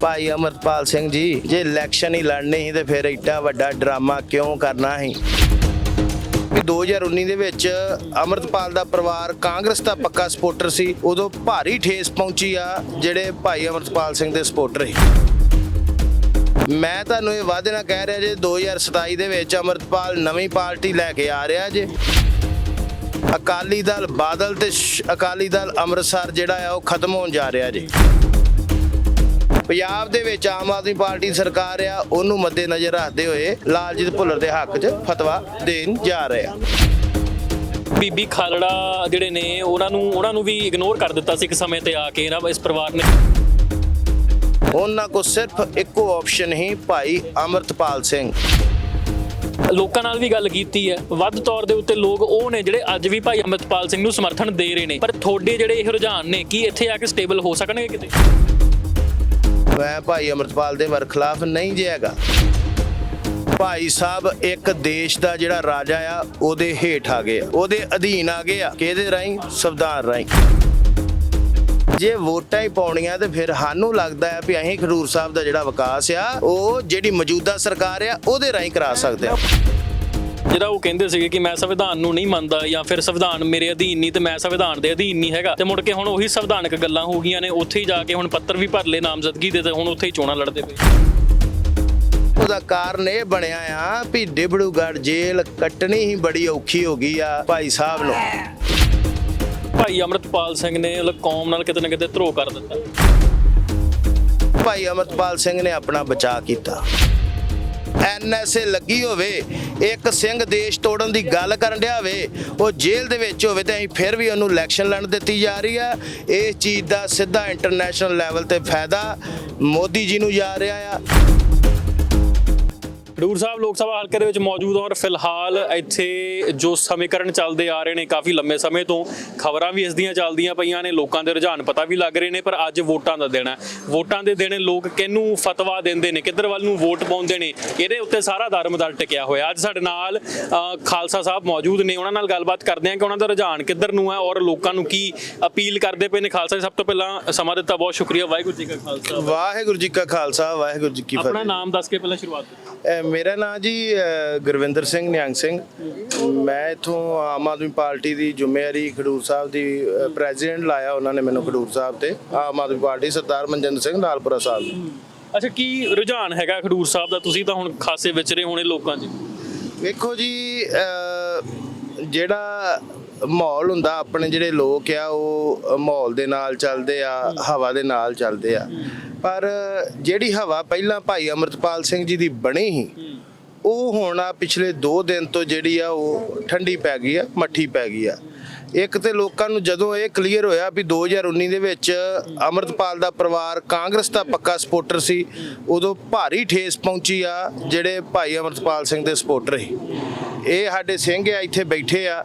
ਭਾਈ ਅਮਰਪਾਲ ਸਿੰਘ ਜੀ, ਜੇ ਇਲੈਕਸ਼ਨ ਹੀ ਲੜਨੀ ਸੀ ਤੇ ਫਿਰ ਇੱਡਾ ਵੱਡਾ ਡਰਾਮਾ ਕਿਉਂ ਕਰਨਾ ਸੀ? ਕਿ 2019 ਦੇ ਵਿੱਚ ਅਮਰਤਪਾਲ ਦਾ ਪਰਿਵਾਰ, ਕਾਂਗਰਸ ਦਾ ਪੱਕਾ ਸਪੋਰਟਰ ਸੀ, ਉਦੋਂ ਭਾਰੀ ਠੇਸ ਪਹੁੰਚੀ ਆ ਜਿਹੜੇ ਭਾਈ ਅਮਰਤਪਾਲ ਸਿੰਘ ਦੇ ਸਪੋਰਟਰ ਸੀ। ਮੈਂ ਤੁਹਾਨੂੰ ਇਹ ਵਾਅਦੇ ਨਾਲ ਕਹਿ ਰਿਹਾ ਜੇ 2027 ਦੇ ਵਿੱਚ ਅਮਰਤਪਾਲ ਨਵੀਂ ਪਾਰਟੀ ਲੈ ਕੇ ਆ ਰਿਹਾ ਜੇ। ਅਕਾਲੀ ਦਲ ਬਾਦਲ ਤੇ ਅਕਾਲੀ ਦਲ ਅੰਮ੍ਰਿਤਸਰ ਜਿਹੜਾ ਆ ਉਹ ਖਤਮ ਹੋਣ ਜਾ ਰਿਹਾ ਜੀ। ਪੰਜਾਬ ਦੇ ਵਿੱਚ ਆਮ ਆਦਮੀ ਪਾਰਟੀ ਸਰਕਾਰ ਆ ਉਹਨੂੰ ਮੱਦੇ ਨਜ਼ਰ ਰੱਖਦੇ ਹੋਏ ਲਾਲਜੀਤ ਭੁੱਲਰ ਦੇ ਹੱਕ 'ਚ ਫਤਵਾ ਦੇਣ ਜਾ ਰਹੇ ਆ। ਬੀਬੀ ਖਾਲੜਾ ਜਿਹੜੇ ਨੇ ਉਹਨਾਂ ਨੂੰ ਉਹਨਾਂ ਨੂੰ ਵੀ ਇਗਨੋਰ ਕਰ ਦਿੱਤਾ ਸੀ ਇੱਕ ਸਮੇਂ ਤੇ ਆ ਕੇ ਨਾ ਇਸ ਪਰਿਵਾਰ ਨੇ। ਉਹਨਾਂ ਕੋ ਸਿਰਫ ਇੱਕੋ ਆਪਸ਼ਨ ਹੀ ਭਾਈ ਅਮਰਤਪਾਲ ਸਿੰਘ। ਲੋਕਾਂ ਨਾਲ ਵੀ ਗੱਲ ਕੀਤੀ ਹੈ। ਵੱਧ ਤੌਰ ਦੇ ਉੱਤੇ ਲੋਕ ਉਹ ਨੇ ਜਿਹੜੇ ਅੱਜ ਵੀ ਭਾਈ ਅਮਰਤਪਾਲ ਸਿੰਘ ਨੂੰ ਸਮਰਥਨ ਦੇ ਰਹੇ ਨੇ। ਪਰ ਤੁਹਾਡੇ ਜਿਹੜੇ ਇਹ ਰੁਝਾਨ ਨੇ ਕੀ ਇੱਥੇ ਆ ਕੇ ਸਟੇਬਲ ਹੋ ਸਕਣਗੇ ਕਿਤੇ? ਮੈਂ ਭਾਈ ਅਮਰਤਪਾਲ ਦੇ ਵਰਖਲਾਫ ਨਹੀਂ ਜੇ ਭਾਈ ਸਾਹਿਬ, ਇੱਕ ਦੇਸ਼ ਦਾ ਜਿਹੜਾ ਰਾਜਾ ਆ, ਉਹਦੇ ਹੇਠ ਆ ਗਏ ਉਹਦੇ ਅਧੀਨ ਆ ਗਏ ਆ। ਕਿਹਦੇ ਰਾਹੀਂ? ਸੰਵਿਧਾਨ ਰਾਹੀਂ। ਜੇ ਵੋਟਾਂ ਹੀ ਪਾਉਣੀਆਂ ਤੇ ਫਿਰ ਸਾਨੂੰ ਲੱਗਦਾ ਹੈ ਵੀ ਅਸੀਂ ਖਡੂਰ ਸਾਹਿਬ ਦਾ ਜਿਹੜਾ ਵਿਕਾਸ ਆ, ਉਹ ਜਿਹੜੀ ਮੌਜੂਦਾ ਸਰਕਾਰ ਆ, ਉਹਦੇ ਰਾਹੀਂ ਕਰਾ ਸਕਦੇ ਆ। ਜਿਹੜਾ ਉਹ ਕਹਿੰਦੇ ਸੀਗੇ ਕਿ ਮੈਂ ਸੰਵਿਧਾਨ ਨੂੰ ਨਹੀਂ ਮੰਨਦਾ ਜਾਂ ਫਿਰ ਸੰਵਿਧਾਨ ਮੇਰੇ ਅਧੀਨ ਨਹੀਂ ਤੇ ਮੈਂ ਸੰਵਿਧਾਨ ਦੇ ਅਧੀਨ ਨਹੀਂ ਹੈਗਾ। ਤੇ ਮੁੜ ਕੇ ਹੁਣ ਉਹੀ ਸੰਵਿਧਾਨਕ ਗੱਲਾਂ ਹੋ ਗਈਆਂ ਨੇ ਉੱਥੇ ਹੀ ਜਾ ਕੇ ਹੁਣ ਪੱਤਰ ਵੀ ਭਰ ਲਏ ਨਾਮਜ਼ਦਗੀ ਦੇ ਤੇ ਹੁਣ ਉੱਥੇ ਹੀ ਚੋਣਾਂ ਲੜਦੇ ਪਏ। ਉਹਦਾ ਕਾਰਨ ਇਹ ਬਣਿਆ ਆ ਵੀ ਡਿਬੜੂਗੜ੍ਹ ਜੇਲ੍ਹ ਕੱਟਣੀ ਹੀ ਬੜੀ ਔਖੀ ਹੋ ਗਈ ਆ ਭਾਈ ਸਾਹਿਬ ਨੂੰ। ਭਾਈ ਅਮਰਤਪਾਲ ਸਿੰਘ ਨੇ ਕੌਮ ਨਾਲ ਕਿਤੇ ਨਾ ਕਿਤੇ ਧਰੋ ਕਰ ਦਿੱਤਾ। ਭਾਈ ਅਮਰਪਾਲ ਸਿੰਘ ਨੇ ਆਪਣਾ ਬਚਾਅ ਕੀਤਾ। ਐਨਐਸਏ ਲੱਗੀ ਹੋਵੇ, ਇੱਕ ਸਿੰਘ ਦੇਸ਼ ਤੋੜਨ ਦੀ ਗੱਲ ਕਰਨ ਡਿਆ ਹੋਵੇ ਉਹ ਜੇਲ੍ਹ ਦੇ ਵਿੱਚ ਹੋਵੇ ਤੇ ਅਸੀਂ ਫਿਰ ਵੀ ਉਹਨੂੰ ਇਲੈਕਸ਼ਨ ਲੜਨ ਦਿੱਤੀ ਜਾ ਰਹੀ ਆ। ਇਸ ਚੀਜ਼ ਦਾ ਸਿੱਧਾ ਇੰਟਰਨੈਸ਼ਨਲ ਲੈਵਲ ਤੇ ਫਾਇਦਾ ਮੋਦੀ ਜੀ ਨੂੰ ਜਾ ਰਿਹਾ ਆ। ਖਡੂਰ ਸਾਹਿਬ ਲੋਕ ਸਭਾ ਹਲਕੇ ਦੇ ਵਿੱਚ ਮੌਜੂਦ ਹਾਂ ਔਰ ਫਿਲਹਾਲ ਇੱਥੇ ਜੋ ਸਮੀਕਰਨ ਚੱਲਦੇ ਆ ਰਹੇ ਨੇ ਕਾਫੀ ਲੰਮੇ ਸਮੇਂ ਤੋਂ ਖਬਰਾਂ ਵੀ ਇਸ ਦੀਆਂ ਚੱਲਦੀਆਂ ਪਈਆਂ ਨੇ ਲੋਕਾਂ ਦੇ ਰੁਝਾਨ ਪਤਾ ਵੀ ਲੱਗ ਰਹੇ ਨੇ ਪਰ ਅੱਜ ਵੋਟਾਂ ਦਾ ਦਿਨ ਹੈ। ਵੋਟਾਂ ਦੇ ਦਿਨ ਲੋਕ ਕਿਹਨੂੰ ਫਤਵਾ ਦਿੰਦੇ ਨੇ ਕਿੱਧਰ ਵੱਲ ਨੂੰ ਵੋਟ ਪਾਉਂਦੇ ਨੇ ਇਹਦੇ ਉੱਤੇ ਸਾਰਾ ਦਰਮਦਰ ਟਿਕਿਆ ਹੋਇਆ। ਅੱਜ ਸਾਡੇ ਨਾਲ ਖਾਲਸਾ ਸਾਹਿਬ ਮੌਜੂਦ ਨੇ ਉਹਨਾਂ ਨਾਲ ਗੱਲਬਾਤ ਕਰਦੇ ਹਾਂ ਕਿ ਉਹਨਾਂ ਦਾ ਰੁਝਾਨ ਕਿੱਧਰ ਨੂੰ ਹੈ ਔਰ ਲੋਕਾਂ ਨੂੰ ਕੀ ਅਪੀਲ ਕਰਦੇ ਪਏ ਨੇ। ਖਾਲਸਾ ਜੀ ਸਭ ਤੋਂ ਪਹਿਲਾਂ ਸਮਾਂ ਦਿੱਤਾ ਬਹੁਤ ਸ਼ੁਕਰੀਆ ਵਾਹਿਗੁਰੂ ਜੀ ਕਾ ਖਾਲਸਾ। ਵਾਹਿਗੁਰੂ ਜੀ ਕਾ ਖਾਲਸਾ ਵਾਹਿਗੁਰੂ ਜੀ ਕੀ ਆਪਣਾ ਫਤਿਹ। ਨਾਮ ਦੱਸ ਕੇ ਪਹਿਲਾਂ ਸ਼ੁਰੂਆਤ ਕਰੋ। ਮੇਰਾ ਨਾਮ ਜੀ ਗੁਰਵਿੰਦਰ ਸਿੰਘ ਨਿਹੰਗ ਸਿੰਘ। ਮੈਂ ਇਥੋਂ ਆਮ ਆਦਮੀ ਪਾਰਟੀ ਦੀ ਜ਼ਿੰਮੇਵਾਰੀ ਖਡੂਰ ਸਾਹਿਬ ਦੀ ਪ੍ਰੈਜ਼ੀਡੈਂਟ ਲਾਇਆ ਉਹਨਾਂ ਨੇ ਮੈਨੂੰ ਖਡੂਰ ਸਾਹਿਬ ਤੇ। ਆਮ ਆਦਮੀ ਪਾਰਟੀ ਸਰਦਾਰ ਮਨਜਿੰਦਰ ਸਿੰਘ ਲਾਲਪੁਰਾ ਸਾਹਿਬ ਅੱਛਾ ਕੀ ਰੁਝਾਨ ਹੈਗਾ ਖਡੂਰ ਸਾਹਿਬ ਦਾ? ਤੁਸੀਂ ਤਾਂ ਹੁਣ ਖਾਸੇ ਵਿਚਰੇ ਹੋਣੇ ਲੋਕਾਂ 'ਚ। ਵੇਖੋ ਜੀ ਅਹ ਜਿਹੜਾ ਮਾਹੌਲ ਹੁੰਦਾ ਆਪਣੇ ਜਿਹੜੇ ਲੋਕ ਆ ਉਹ ਮਾਹੌਲ ਦੇ ਨਾਲ ਚੱਲਦੇ ਆ ਹਵਾ ਦੇ ਨਾਲ ਚੱਲਦੇ ਆ। ਪਰ ਜਿਹੜੀ ਹਵਾ ਪਹਿਲਾਂ ਭਾਈ ਅਮਰਤਪਾਲ ਸਿੰਘ ਜੀ ਦੀ ਬਣੀ ਸੀ ਉਹ ਹੁਣ ਆ ਪਿਛਲੇ 2 ਦਿਨ ਤੋਂ ਜਿਹੜੀ ਆ ਉਹ ਠੰਡੀ ਪੈ ਗਈ ਆ ਮੱਠੀ ਪੈ ਗਈ ਆ। ਇੱਕ ਤੇ ਲੋਕਾਂ ਨੂੰ ਜਦੋਂ ਇਹ ਕਲੀਅਰ ਹੋਇਆ ਵੀ 2019 ਦੇ ਵਿੱਚ ਅਮਰਤਪਾਲ ਦਾ ਪਰਿਵਾਰ ਕਾਂਗਰਸ ਦਾ ਪੱਕਾ ਸਪੋਰਟਰ ਸੀ ਉਦੋਂ ਭਾਰੀ ਠੇਸ ਪਹੁੰਚੀ ਆ ਜਿਹੜੇ ਭਾਈ ਅਮਰਤਪਾਲ ਸਿੰਘ ਦੇ ਸਪੋਰਟਰ ਸੀ। ਇਹ ਸਾਡੇ ਸਿੰਘ ਆ ਇੱਥੇ ਬੈਠੇ ਆ।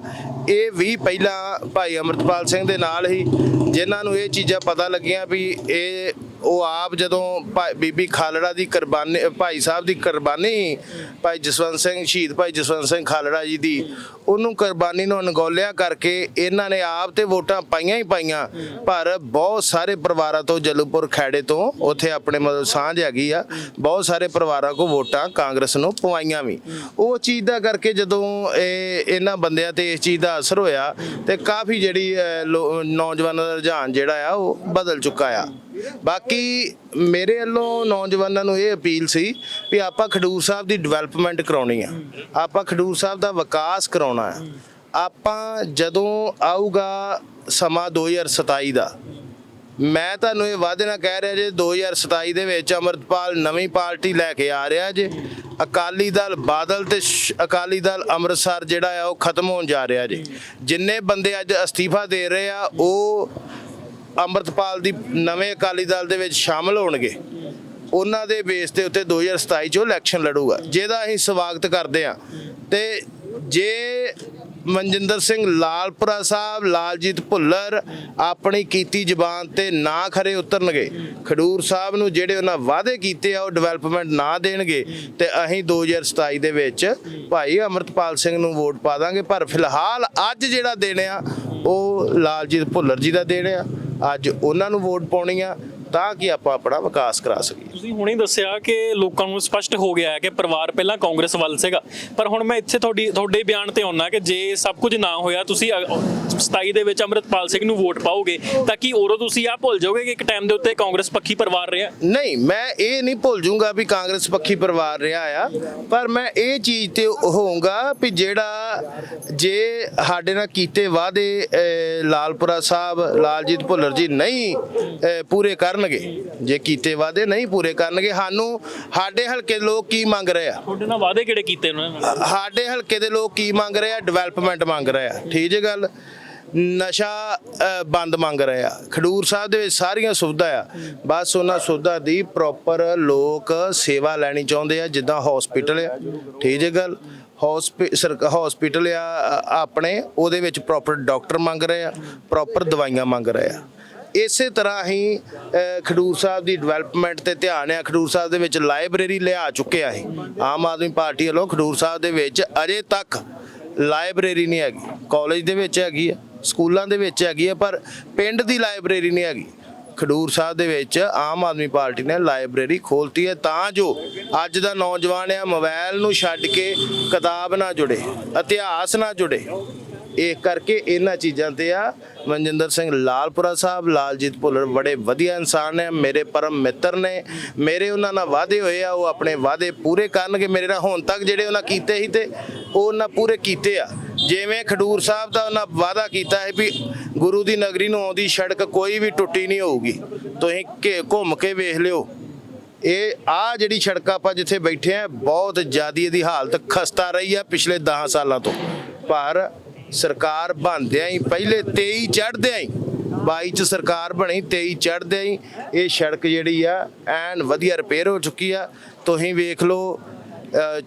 ਇਹ ਵੀ ਪਹਿਲਾਂ ਭਾਈ ਅਮਰਤਪਾਲ ਸਿੰਘ ਦੇ ਨਾਲ ਹੀ, ਜਿਨ੍ਹਾਂ ਨੂੰ ਇਹ ਚੀਜ਼ਾਂ ਪਤਾ ਲੱਗੀਆਂ ਵੀ ਇਹ, ਉਹ ਆਪ ਜਦੋਂ ਭਾ- ਬੀਬੀ ਖਾਲੜਾ ਦੀ ਕੁਰਬਾਨੀ, ਭਾਈ ਸਾਹਿਬ ਦੀ ਕੁਰਬਾਨੀ, ਭਾਈ ਜਸਵੰਤ ਸਿੰਘ, ਸ਼ਹੀਦ ਭਾਈ ਜਸਵੰਤ ਸਿੰਘ ਖਾਲੜਾ ਜੀ ਦੀ ਉਹਨੂੰ ਕੁਰਬਾਨੀ ਨੂੰ ਅਣਗੌਲਿਆ ਕਰਕੇ ਇਹਨਾਂ ਨੇ ਆਪ ਤੇ ਵੋਟਾਂ ਪਾਈਆਂ ਹੀ ਪਾਈਆਂ। ਪਰ ਬਹੁਤ ਸਾਰੇ ਪਰਿਵਾਰਾਂ ਤੋਂ ਜਲੂਪੁਰ ਖੈੜੇ ਤੋਂ ਉੱਥੇ ਆਪਣੇ ਮਤਲਬ ਸਾਂਝ ਹੈਗੀ ਆ। ਬਹੁਤ ਸਾਰੇ ਪਰਿਵਾਰਾਂ ਕੋ ਵੋਟਾਂ ਕਾਂਗਰਸ ਨੂੰ ਪਵਾਈਆਂ ਵੀ। ਉਹ ਚੀਜ਼ ਦਾ ਕਰਕੇ ਜਦੋਂ ਇਹ ਇਹਨਾਂ ਬੰਦਿਆਂ ਤੇ ਇਸ ਚੀਜ਼ ਦਾ ਅਸਰ ਹੋਇਆ ਤੇ ਕਾਫੀ ਜਿਹੜੀ ਲੋ- ਨੌਜਵਾਨਾਂ ਦਾ ਰੁਝਾਨ ਜਿਹੜਾ ਆ, ਉਹ ਬਦਲ ਚੁੱਕਾ ਆ। ਬਾਕੀ ਮੇਰੇ ਵੱਲੋਂ ਨੌਜਵਾਨਾਂ ਨੂੰ ਇਹ ਅਪੀਲ ਸੀ ਵੀ ਆਪਾਂ ਖਡੂਰ ਸਾਹਿਬ ਦੀ ਡਿਵੈਲਪਮੈਂਟ ਕਰਾਉਣੀ ਆ। ਆਪਾਂ ਖਡੂਰ ਸਾਹਿਬ ਦਾ ਵਿਕਾਸ ਕਰਾਉਣਾ ਆ ਆਪਾਂ ਜਦੋਂ ਆਊਗਾ ਸਮਾਂ 2027 ਦਾ, ਮੈਂ ਤੁਹਾਨੂੰ ਇਹ ਵਾਅਦੇ ਨਾਲ ਕਹਿ ਰਿਹਾ ਜੇ 2027 ਦੇ ਵਿੱਚ ਅਮਰਤਪਾਲ ਨਵੀਂ ਪਾਰਟੀ ਲੈ ਕੇ ਆ ਰਿਹਾ ਜੇ, ਅਕਾਲੀ ਦਲ ਬਾਦਲ ਤੇ ਅਕਾਲੀ ਦਲ ਅੰਮ੍ਰਿਤਸਰ ਜਿਹੜਾ ਆ ਉਹ ਖਤਮ ਹੋਣ ਜਾ ਰਿਹਾ ਜੇ। ਜਿੰਨੇ ਬੰਦੇ ਅੱਜ ਅਸਤੀਫਾ ਦੇ ਰਹੇ ਆ, ਉਹ ਅੰਮ੍ਰਿਤਪਾਲ ਦੀ ਨਵੇਂ ਅਕਾਲੀ ਦਲ ਦੇ ਵਿੱਚ ਸ਼ਾਮਲ ਹੋਣਗੇ। ਉਹਨਾਂ ਦੇ ਬੇਸ ਦੇ ਉੱਤੇ 2027 ਚ ਇਲੈਕਸ਼ਨ ਲੜੂਗਾ। ਜਿਹਦਾ ਅਸੀਂ ਸਵਾਗਤ ਕਰਦੇ ਆ ਤੇ ਜੇ ਮਨਜਿੰਦਰ ਸਿੰਘ ਲਾਲਪੁਰਾ ਸਾਹਿਬ, ਲਾਲਜੀਤ ਭੁੱਲਰ ਆਪਣੀ ਕੀਤੀ ਜ਼ਬਾਨ ਤੇ ਨਾ ਖਰੇ ਉਤਰਨਗੇ, ਖਡੂਰ ਸਾਹਿਬ ਨੂੰ ਜਿਹੜੇ ਉਹਨਾਂ ਵਾਅਦੇ ਕੀਤੇ ਆ, ਉਹ ਡਿਵੈਲਪਮੈਂਟ ਨਾ ਦੇਣਗੇ, ਤੇ ਅਸੀਂ 2027 ਦੇ ਵਿੱਚ ਭਾਈ ਅਮਰਤਪਾਲ ਸਿੰਘ ਨੂੰ ਵੋਟ ਪਾ ਦਾਂਗੇ। ਪਰ ਫਿਲਹਾਲ ਅੱਜ ਜਿਹੜਾ ਦੇਣ ਆ, ਉਹ ਲਾਲਜੀਤ ਭੁੱਲਰ ਜੀ ਦਾ ਦੇਣ ਆ। ਅੱਜ ਉਹਨਾਂ ਨੂੰ ਵੋਟ ਪਾਉਣੀ ਆ। ਤਾਂ ਕਿ ਆਪਾਂ ਆਪਣਾ ਵਿਕਾਸ ਕਰਾ ਸਕੀਏ। ਤੁਸੀਂ ਹੁਣੇ ਦੱਸਿਆ ਕਿ ਲੋਕਾਂ ਨੂੰ ਸਪਸ਼ਟ ਹੋ ਗਿਆ ਹੈ ਕਿ ਪਰਿਵਾਰ ਪਹਿਲਾਂ ਕਾਂਗਰਸ ਵੱਲ ਸੀਗਾ। ਪਰ ਹੁਣ ਮੈਂ ਇੱਥੇ ਤੁਹਾਡੀ ਤੁਹਾਡੇ ਬਿਆਨ ਤੇ ਆਉਣਾ ਕਿ ਜੇ ਸਭ ਕੁਝ ਨਾ ਹੋਇਆ ਤੁਸੀਂ ਅ- 27 ਦੇ ਵਿੱਚ ਅੰਮ੍ਰਿਤਪਾਲ ਸਿੰਘ ਨੂੰ ਵੋਟ ਪਾਓਗੇ ਤਾਂ ਕੀ ਉਦੋਂ ਤੁਸੀਂ ਆ ਭੁੱਲ ਜਾਓਗੇ ਕਿ ਇੱਕ ਟਾਈਮ ਦੇ ਉੱਤੇ ਕਾਂਗਰਸ ਪੱਖੀ ਪਰਿਵਾਰ ਰਿਹਾ? ਨਹੀਂ ਮੈਂ ਇਹ ਨਹੀਂ ਭੁੱਲ ਜੂੰਗਾ ਵੀ ਕਾਂਗਰਸ ਪੱਖੀ ਪਰਿਵਾਰ ਰਿਹਾ ਆ ਪਰ ਮੈਂ ਇਹ ਚੀਜ਼ ਤੇ ਹੋਊਂਗਾ ਵੀ ਜਿਹੜਾ ਜੇ ਸਾਡੇ ਨਾਲ ਕੀਤੇ ਵਾਅਦੇ ਲਾਲਪੁਰਾ ਸਾਹਿਬ ਲਾਲਜੀਤ ਭੁੱਲਰ ਜੀ ਨਹੀਂ ਪੂਰੇ ਕਰਨਗੇ। ਜੇ ਕੀਤੇ ਵਾਅਦੇ ਨਹੀਂ ਪੂਰੇ ਕਰਨਗੇ ਸਾਨੂੰ ਸਾਡੇ ਹਲਕੇ ਦੇ ਲੋਕ ਕੀ ਮੰਗ ਰਹੇ ਆ? ਤੁਹਾਡੇ ਨਾਲ ਵਾਅਦੇ ਕਿਹੜੇ ਕੀਤੇ ਉਹਨਾਂ ਨੇ? ਸਾਡੇ ਹਲਕੇ ਦੇ ਲੋਕ ਕੀ ਮੰਗ ਰਹੇ ਆ? ਡਿਵੈਲਪਮੈਂਟ ਮੰਗ ਰਹੇ ਆ। ਠੀਕ ਹੈ ਗੱਲ? ਨਸ਼ਾ ਬੰਦ ਮੰਗ ਰਹੇ ਆ। ਖਡੂਰ ਸਾਹਿਬ ਦੇ ਵਿੱਚ ਸਾਰੀਆਂ ਸੁਵਿਧਾ ਆ। ਬਸ ਉਹਨਾਂ ਸੁਵਿਧਾ ਦੀ ਪ੍ਰੋਪਰ ਲੋਕ ਸੇਵਾ ਲੈਣੀ ਚਾਹੁੰਦੇ ਆ ਜਿੱਦਾਂ ਹਸਪੀਟਲ ਆ। ਠੀਕ ਹੈ ਗੱਲ? ਹਸਪੀਟਲ ਆ ਆਪਣੇ ਉਹਦੇ ਵਿੱਚ ਪ੍ਰੋਪਰ ਡਾਕਟਰ ਮੰਗ ਰਹੇ ਆ ਪ੍ਰੋਪਰ ਦਵਾਈਆਂ ਮੰਗ ਰਹੇ ਆ। ਇਸੇ ਤਰ੍ਹਾਂ ਹੀ ਖਡੂਰ ਸਾਹਿਬ ਦੀ ਡਿਵੈਲਪਮੈਂਟ ਤੇ ਧਿਆਨ ਹੈ। ਖਡੂਰ ਸਾਹਿਬ ਦੇ ਵਿੱਚ ਲਾਇਬ੍ਰੇਰੀ ਲਿਆ ਚੁੱਕਿਆ ਹੈ। ਆਮ ਆਦਮੀ ਪਾਰਟੀ ਵੱਲੋਂ ਖਡੂਰ ਸਾਹਿਬ ਦੇ ਵਿੱਚ ਅਜੇ ਤੱਕ ਲਾਇਬ੍ਰੇਰੀ ਨਹੀਂ ਹੈਗੀ। ਕਾਲਜ ਦੇ ਵਿੱਚ ਹੈਗੀ ਆ ਸਕੂਲਾਂ ਦੇ ਵਿੱਚ ਹੈਗੀ ਹੈ, ਪਰ ਪਿੰਡ ਦੀ ਲਾਇਬ੍ਰੇਰੀ ਨਹੀਂ ਹੈਗੀ। ਖਡੂਰ ਸਾਹਿਬ ਦੇ ਵਿੱਚ ਆਮ ਆਦਮੀ ਪਾਰਟੀ ਨੇ ਲਾਇਬ੍ਰੇਰੀ ਖੋਲਤੀ ਹੈ, ਤਾਂ ਜੋ ਅੱਜ ਦਾ ਨੌਜਵਾਨ ਆ ਮੋਬਾਈਲ ਨੂੰ ਛੱਡ ਕੇ ਕਿਤਾਬ ਨਾਲ ਜੁੜੇ, ਇਤਿਹਾਸ ਨਾਲ ਜੁੜੇ। ਇਹ ਕਰਕੇ ਇਹਨਾਂ ਚੀਜ਼ਾਂ ਤੇ ਆ। ਮਨਜਿੰਦਰ ਸਿੰਘ ਲਾਲਪੁਰਾ ਸਾਹਿਬ, ਲਾਲਜੀਤ ਭੁੱਲਰ ਬੜੇ ਵਧੀਆ ਇਨਸਾਨ ਨੇ, ਮੇਰੇ ਪਰਮ ਮਿੱਤਰ ਨੇ। ਮੇਰੇ ਉਹਨਾਂ ਨਾਲ ਵਾਅਦੇ ਹੋਏ ਆ, ਉਹ ਆਪਣੇ ਵਾਅਦੇ ਪੂਰੇ ਕਰਨਗੇ। ਮੇਰੇ ਨਾਲ ਹੁਣ ਤੱਕ ਜਿਹੜੇ ਉਹਨਾਂ ਕੀਤੇ ਸੀ ਤੇ ਉਹ ਉਹਨਾਂ ਪੂਰੇ ਕੀਤੇ ਆ। ਜਿਵੇਂ ਖਡੂਰ ਸਾਹਿਬ ਦਾ ਉਹਨਾਂ ਵਾਅਦਾ ਕੀਤਾ ਹੈ ਵੀ ਗੁਰੂ ਦੀ ਨਗਰੀ ਨੂੰ ਆਉਂਦੀ ਸੜਕ ਕੋਈ ਵੀ ਟੁੱਟੀ ਨਹੀਂ ਹੋਊਗੀ। ਤੁਸੀਂ ਘੇ- ਘੁੰਮ ਕੇ ਵੇਖ ਲਿਓ। ਇਹ ਆ ਜਿਹੜੀ ਸੜਕ ਆਪਾਂ ਜਿੱਥੇ ਬੈਠੇ ਆ, ਬਹੁਤ ਜ਼ਿਆਦੀ ਇਹਦੀ ਹਾਲਤ ਖਸਤਾ ਰਹੀ ਆ ਪਿਛਲੇ 10 ਸਾਲਾਂ ਤੋਂ। ਪਰ ਸਰਕਾਰ ਬਣਦਿਆਂ ਹੀ, ਪਹਿਲੇ 23 ਚੜ੍ਹਦਿਆਂ ਹੀ 22 ਚ ਸਰਕਾਰ ਬਣੀ 23 ਚੜ੍ਹਦਿਆਂ ਹੀ, ਇਹ ਸੜਕ ਜਿਹੜੀ ਆ, ਐਨ ਵਧੀਆ ਰਿਪੇਅਰ ਹੋ ਚੁੱਕੀ ਆ। ਤੁਸੀਂ ਵੇਖ ਲਓ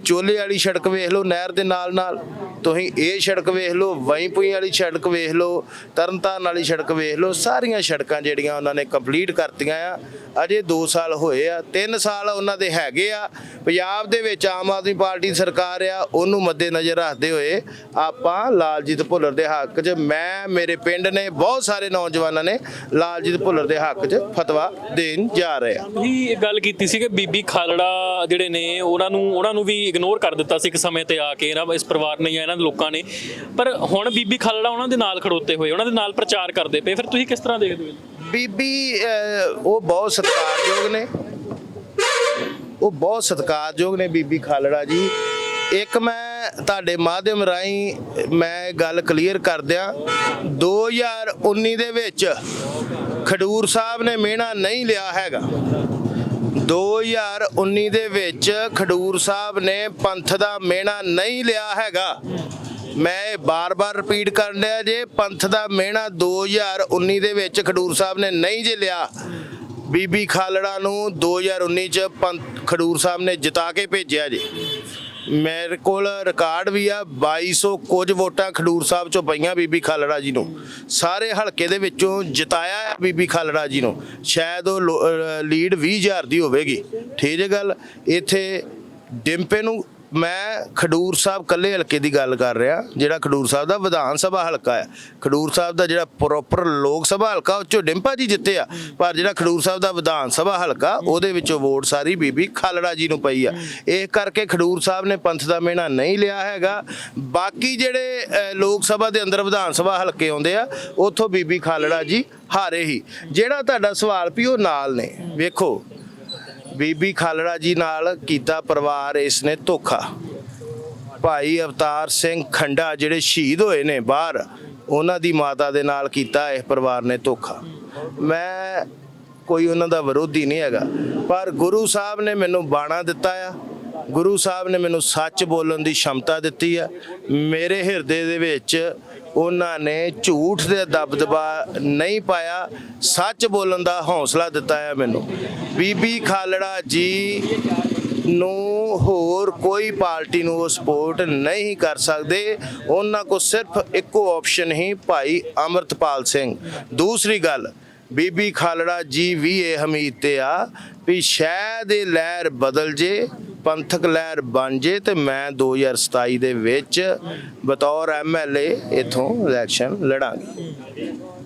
ਚੋਲੇ ਵਾਲੀ ਸੜਕ ਵੇਖ ਲਓ, ਨਹਿਰ ਦੇ ਨਾਲ ਨਾਲ ਤੁਸੀਂ ਇਹ ਸੜਕ ਵੇਖ ਲਓ ਵਈਪੁਈ ਵਾਲੀ ਸੜਕ ਵੇਖ ਲਓ ਤਰਨਤਾਰਨ ਵਾਲੀ ਸੜਕ ਵੇਖ ਲਓ, ਸਾਰੀਆਂ ਸੜਕਾਂ ਜਿਹੜੀਆਂ ਉਹਨਾਂ ਨੇ ਕੰਪਲੀਟ ਕਰਤੀਆਂ ਆ। ਅਜੇ 2 ਸਾਲ ਹੋਏ ਆ 3 ਸਾਲ ਉਹਨਾਂ ਦੇ ਹੈਗੇ ਆ। ਪੰਜਾਬ ਦੇ ਵਿੱਚ ਆਮ ਆਦਮੀ ਪਾਰਟੀ ਦੀ ਸਰਕਾਰ ਆ, ਉਹਨੂੰ ਮੱਦੇ ਨਜ਼ਰ ਰੱਖਦੇ ਹੋਏ ਆਪਾਂ ਲਾਲਜੀਤ ਭੁੱਲਰ ਦੇ ਹੱਕ 'ਚ, ਮੈਂ, ਮੇਰੇ ਪਿੰਡ ਨੇ, ਬਹੁਤ ਸਾਰੇ ਨੌਜਵਾਨਾਂ ਨੇ ਲਾਲਜੀਤ ਭੁੱਲਰ ਦੇ ਹੱਕ 'ਚ ਫਤਵਾ ਦੇਣ ਜਾ ਰਹੇ ਆ। ਇਹ ਗੱਲ ਕੀਤੀ ਸੀ ਕਿ ਬੀਬੀ ਖਾਲੜਾ ਜਿਹੜੇ ਨੇ, ਉਹਨਾਂ ਨੂੰ, ਉਹਨਾਂ ਨੂੰ ਵੀ ਇਗਨੋਰ ਕਰ ਦਿੱਤਾ ਸੀ ਇੱਕ ਸਮੇਂ ਤੇ ਆ ਕੇ ਇਹਨਾਂ ਇਸ ਪਰਿਵਾਰ ਨੇ ਜਾਂ ਇਹਨਾਂ ਦੇ ਲੋਕਾਂ ਨੇ। ਪਰ ਹੁਣ ਬੀਬੀ ਖਾਲੜਾ ਉਹਨਾਂ ਦੇ ਨਾਲ ਖੜੋਤੇ ਹੋਏ, ਉਹਨਾਂ ਦੇ ਨਾਲ ਪ੍ਰਚਾਰ ਕਰਦੇ ਪਏ। ਫਿਰ ਤੁਸੀਂ ਕਿਸ ਤਰ੍ਹਾਂ ਦੇਖਦੇ ਹੋ ਬੀਬੀ ਉਹ ਬਹੁਤ ਸਤਿਕਾਰਯੋਗ ਨੇ। ਉਹ ਬਹੁਤ ਸਤਿਕਾਰਯੋਗ ਨੇ ਬੀਬੀ ਖਾਲੜਾ ਜੀ। ਇੱਕ ਮੈਂ ਤੁਹਾਡੇ ਮਾਧਿਅਮ ਰਾਹੀਂ ਮੈਂ ਗੱਲ ਕਲੀਅਰ ਕਰ ਦਿਆਂ 2019 ਦੇ ਵਿੱਚ ਖਡੂਰ ਸਾਹਿਬ ਨੇ ਮਿਹਣਾ ਨਹੀਂ ਲਿਆ ਹੈਗਾ। 2019 ਦੇ ਵਿੱਚ ਖਡੂਰ ਸਾਹਿਬ ਨੇ ਪੰਥ ਦਾ ਮੇਣਾ ਨਹੀਂ ਲਿਆ ਹੈਗਾ। ਮੈਂ ਇਹ ਬਾਰ-ਬਾਰ ਰਿਪੀਟ ਕਰਨ ਲਿਆ ਜੇ ਪੰਥ ਦਾ ਮਿਹਣਾ 2019 ਦੇ ਵਿੱਚ ਖਡੂਰ ਸਾਹਿਬ ਨੇ ਨਹੀਂ ਜੇ ਲਿਆ, ਬੀਬੀ ਖਾਲੜਾ ਨੂੰ 2019 ਚ ਪੰਥ ਖਡੂਰ ਸਾਹਿਬ ਨੇ ਜਿਤਾ ਕੇ ਭੇਜਿਆ ਜੀ। ਮੇਰੇ ਕੋਲ ਰਿਕਾਰਡ ਵੀ ਆ 2200 ਕੁਝ ਵੋਟਾਂ ਖਡੂਰ ਸਾਹਿਬ ਚੋਂ ਪਈਆਂ ਬੀਬੀ ਖਾਲੜਾ ਜੀ ਨੂੰ। ਸਾਰੇ ਹਲਕੇ ਦੇ ਵਿੱਚੋਂ ਜਿਤਾਇਆ ਆ ਬੀਬੀ ਖਾਲੜਾ ਜੀ ਨੂੰ। ਸ਼ਾਇਦ ਉਹ ਲੋ- ਅਹ ਲੀਡ 20000 ਦੀ ਹੋਵੇਗੀ। ਠੀਕ ਹੈ ਗੱਲ, ਇੱਥੇ ਡਿੰਪੇ ਨੂੰ ਮੈਂ ਖਡੂਰ ਸਾਹਿਬ ਕੱਲੇ ਹਲਕੇ ਦੀ ਗੱਲ ਕਰ ਰਿਹਾ, ਜਿਹੜਾ ਖਡੂਰ ਸਾਹਿਬ ਦਾ ਵਿਧਾਨ ਸਭਾ ਹਲਕਾ ਹੈ ਖਡੂਰ ਸਾਹਿਬ ਦਾ ਜਿਹੜਾ ਪ੍ਰੋਪਰ ਲੋਕ ਸਭਾ ਹਲਕਾ, ਉਹ 'ਚੋਂ ਡਿੰਪਾ ਜੀ ਜਿੱਤੇ ਆ, ਪਰ ਜਿਹੜਾ ਖਡੂਰ ਸਾਹਿਬ ਦਾ ਵਿਧਾਨ ਸਭਾ ਹਲਕਾ, ਉਹਦੇ ਵਿੱਚੋਂ ਵੋਟ ਸਾਰੀ ਬੀਬੀ ਖਾਲੜਾ ਜੀ ਨੂੰ ਪਈ ਆ। ਇਹ ਕਰਕੇ ਖਡੂਰ ਸਾਹਿਬ ਨੇ ਪੰਥ ਦਾ ਮਿਹਣਾ ਨਹੀਂ ਲਿਆ ਹੈਗਾ। ਬਾਕੀ ਜਿਹੜੇ ਲੋਕ ਸਭਾ ਦੇ ਅੰਦਰ ਵਿਧਾਨ ਸਭਾ ਹਲਕੇ ਆਉਂਦੇ ਆ, ਉੱਥੋਂ ਬੀਬੀ ਖਾਲੜਾ ਜੀ ਹਾਰੇ ਹੀ। ਜਿਹੜਾ ਤੁਹਾਡਾ ਸਵਾਲ ਵੀ ਉਹ ਨਾਲ ਨੇ। ਵੇਖੋ ਬੀਬੀ ਖਾਲੜਾ ਜੀ ਨਾਲ ਕੀਤਾ ਪਰਿਵਾਰ ਇਸ ਨੇ ਧੋਖਾ। ਭਾਈ ਅਵਤਾਰ ਸਿੰਘ ਖੰਡਾ ਜਿਹੜੇ ਸ਼ਹੀਦ ਹੋਏ ਨੇ ਬਾਹਰ, ਉਹਨਾਂ ਦੀ ਮਾਤਾ ਦੇ ਨਾਲ ਕੀਤਾ ਇਹ ਪਰਿਵਾਰ ਨੇ ਧੋਖਾ। ਮੈਂ ਕੋਈ ਉਹਨਾਂ ਦਾ ਵਿਰੋਧੀ ਨਹੀਂ ਹੈਗਾ, ਪਰ ਗੁਰੂ ਸਾਹਿਬ ਨੇ ਮੈਨੂੰ ਬਾਣਾ ਦਿੱਤਾ ਆ। ਗੁਰੂ ਸਾਹਿਬ ਨੇ ਮੈਨੂੰ ਸੱਚ ਬੋਲਣ ਦੀ ਸ਼ਮਤਾ ਦਿੱਤੀ ਆ। ਮੇਰੇ ਹਿਰਦੇ ਦੇ ਵਿੱਚ ਉਹਨਾਂ ਨੇ ਝੂਠ ਦੇ ਦਬਦਬਾ ਨਹੀਂ ਪਾਇਆ, ਸੱਚ ਬੋਲਣ ਦਾ ਹੌਸਲਾ ਦਿੱਤਾ ਹੈ ਮੈਨੂੰ। ਬੀਬੀ ਖਾਲੜਾ ਜੀ ਨੂੰ ਹੋਰ ਕੋਈ ਪਾਰਟੀ ਨੂੰ ਉਹ ਸਪੋਰਟ ਨਹੀਂ ਕਰ ਸਕਦੇ। ਉਹਨਾਂ ਕੋ ਸਿਰਫ ਇੱਕੋ ਆਪਸ਼ਨ ਹੀ ਭਾਈ ਅਮਰਤਪਾਲ ਸਿੰਘ। ਦੂਸਰੀ ਗੱਲ, ਬੀਬੀ ਖਾਲੜਾ ਜੀ ਵੀ ਇਹ ਹਮੀਦ ਤੇ ਆ ਵੀ ਸ਼ਾਇਦ ਇਹ ਲਹਿਰ ਬਦਲ ਜੇ ਪੰਥਕ ਲਹਿਰ ਬਣ ਜੇ ਤੇ ਮੈਂ 2027 ਦੇ ਵਿੱਚ ਬਤੌਰ ਐਮਐਲਏ ਇਥੋਂ ਇਲੈਕਸ਼ਨ ਲੜਾਂਗੀ।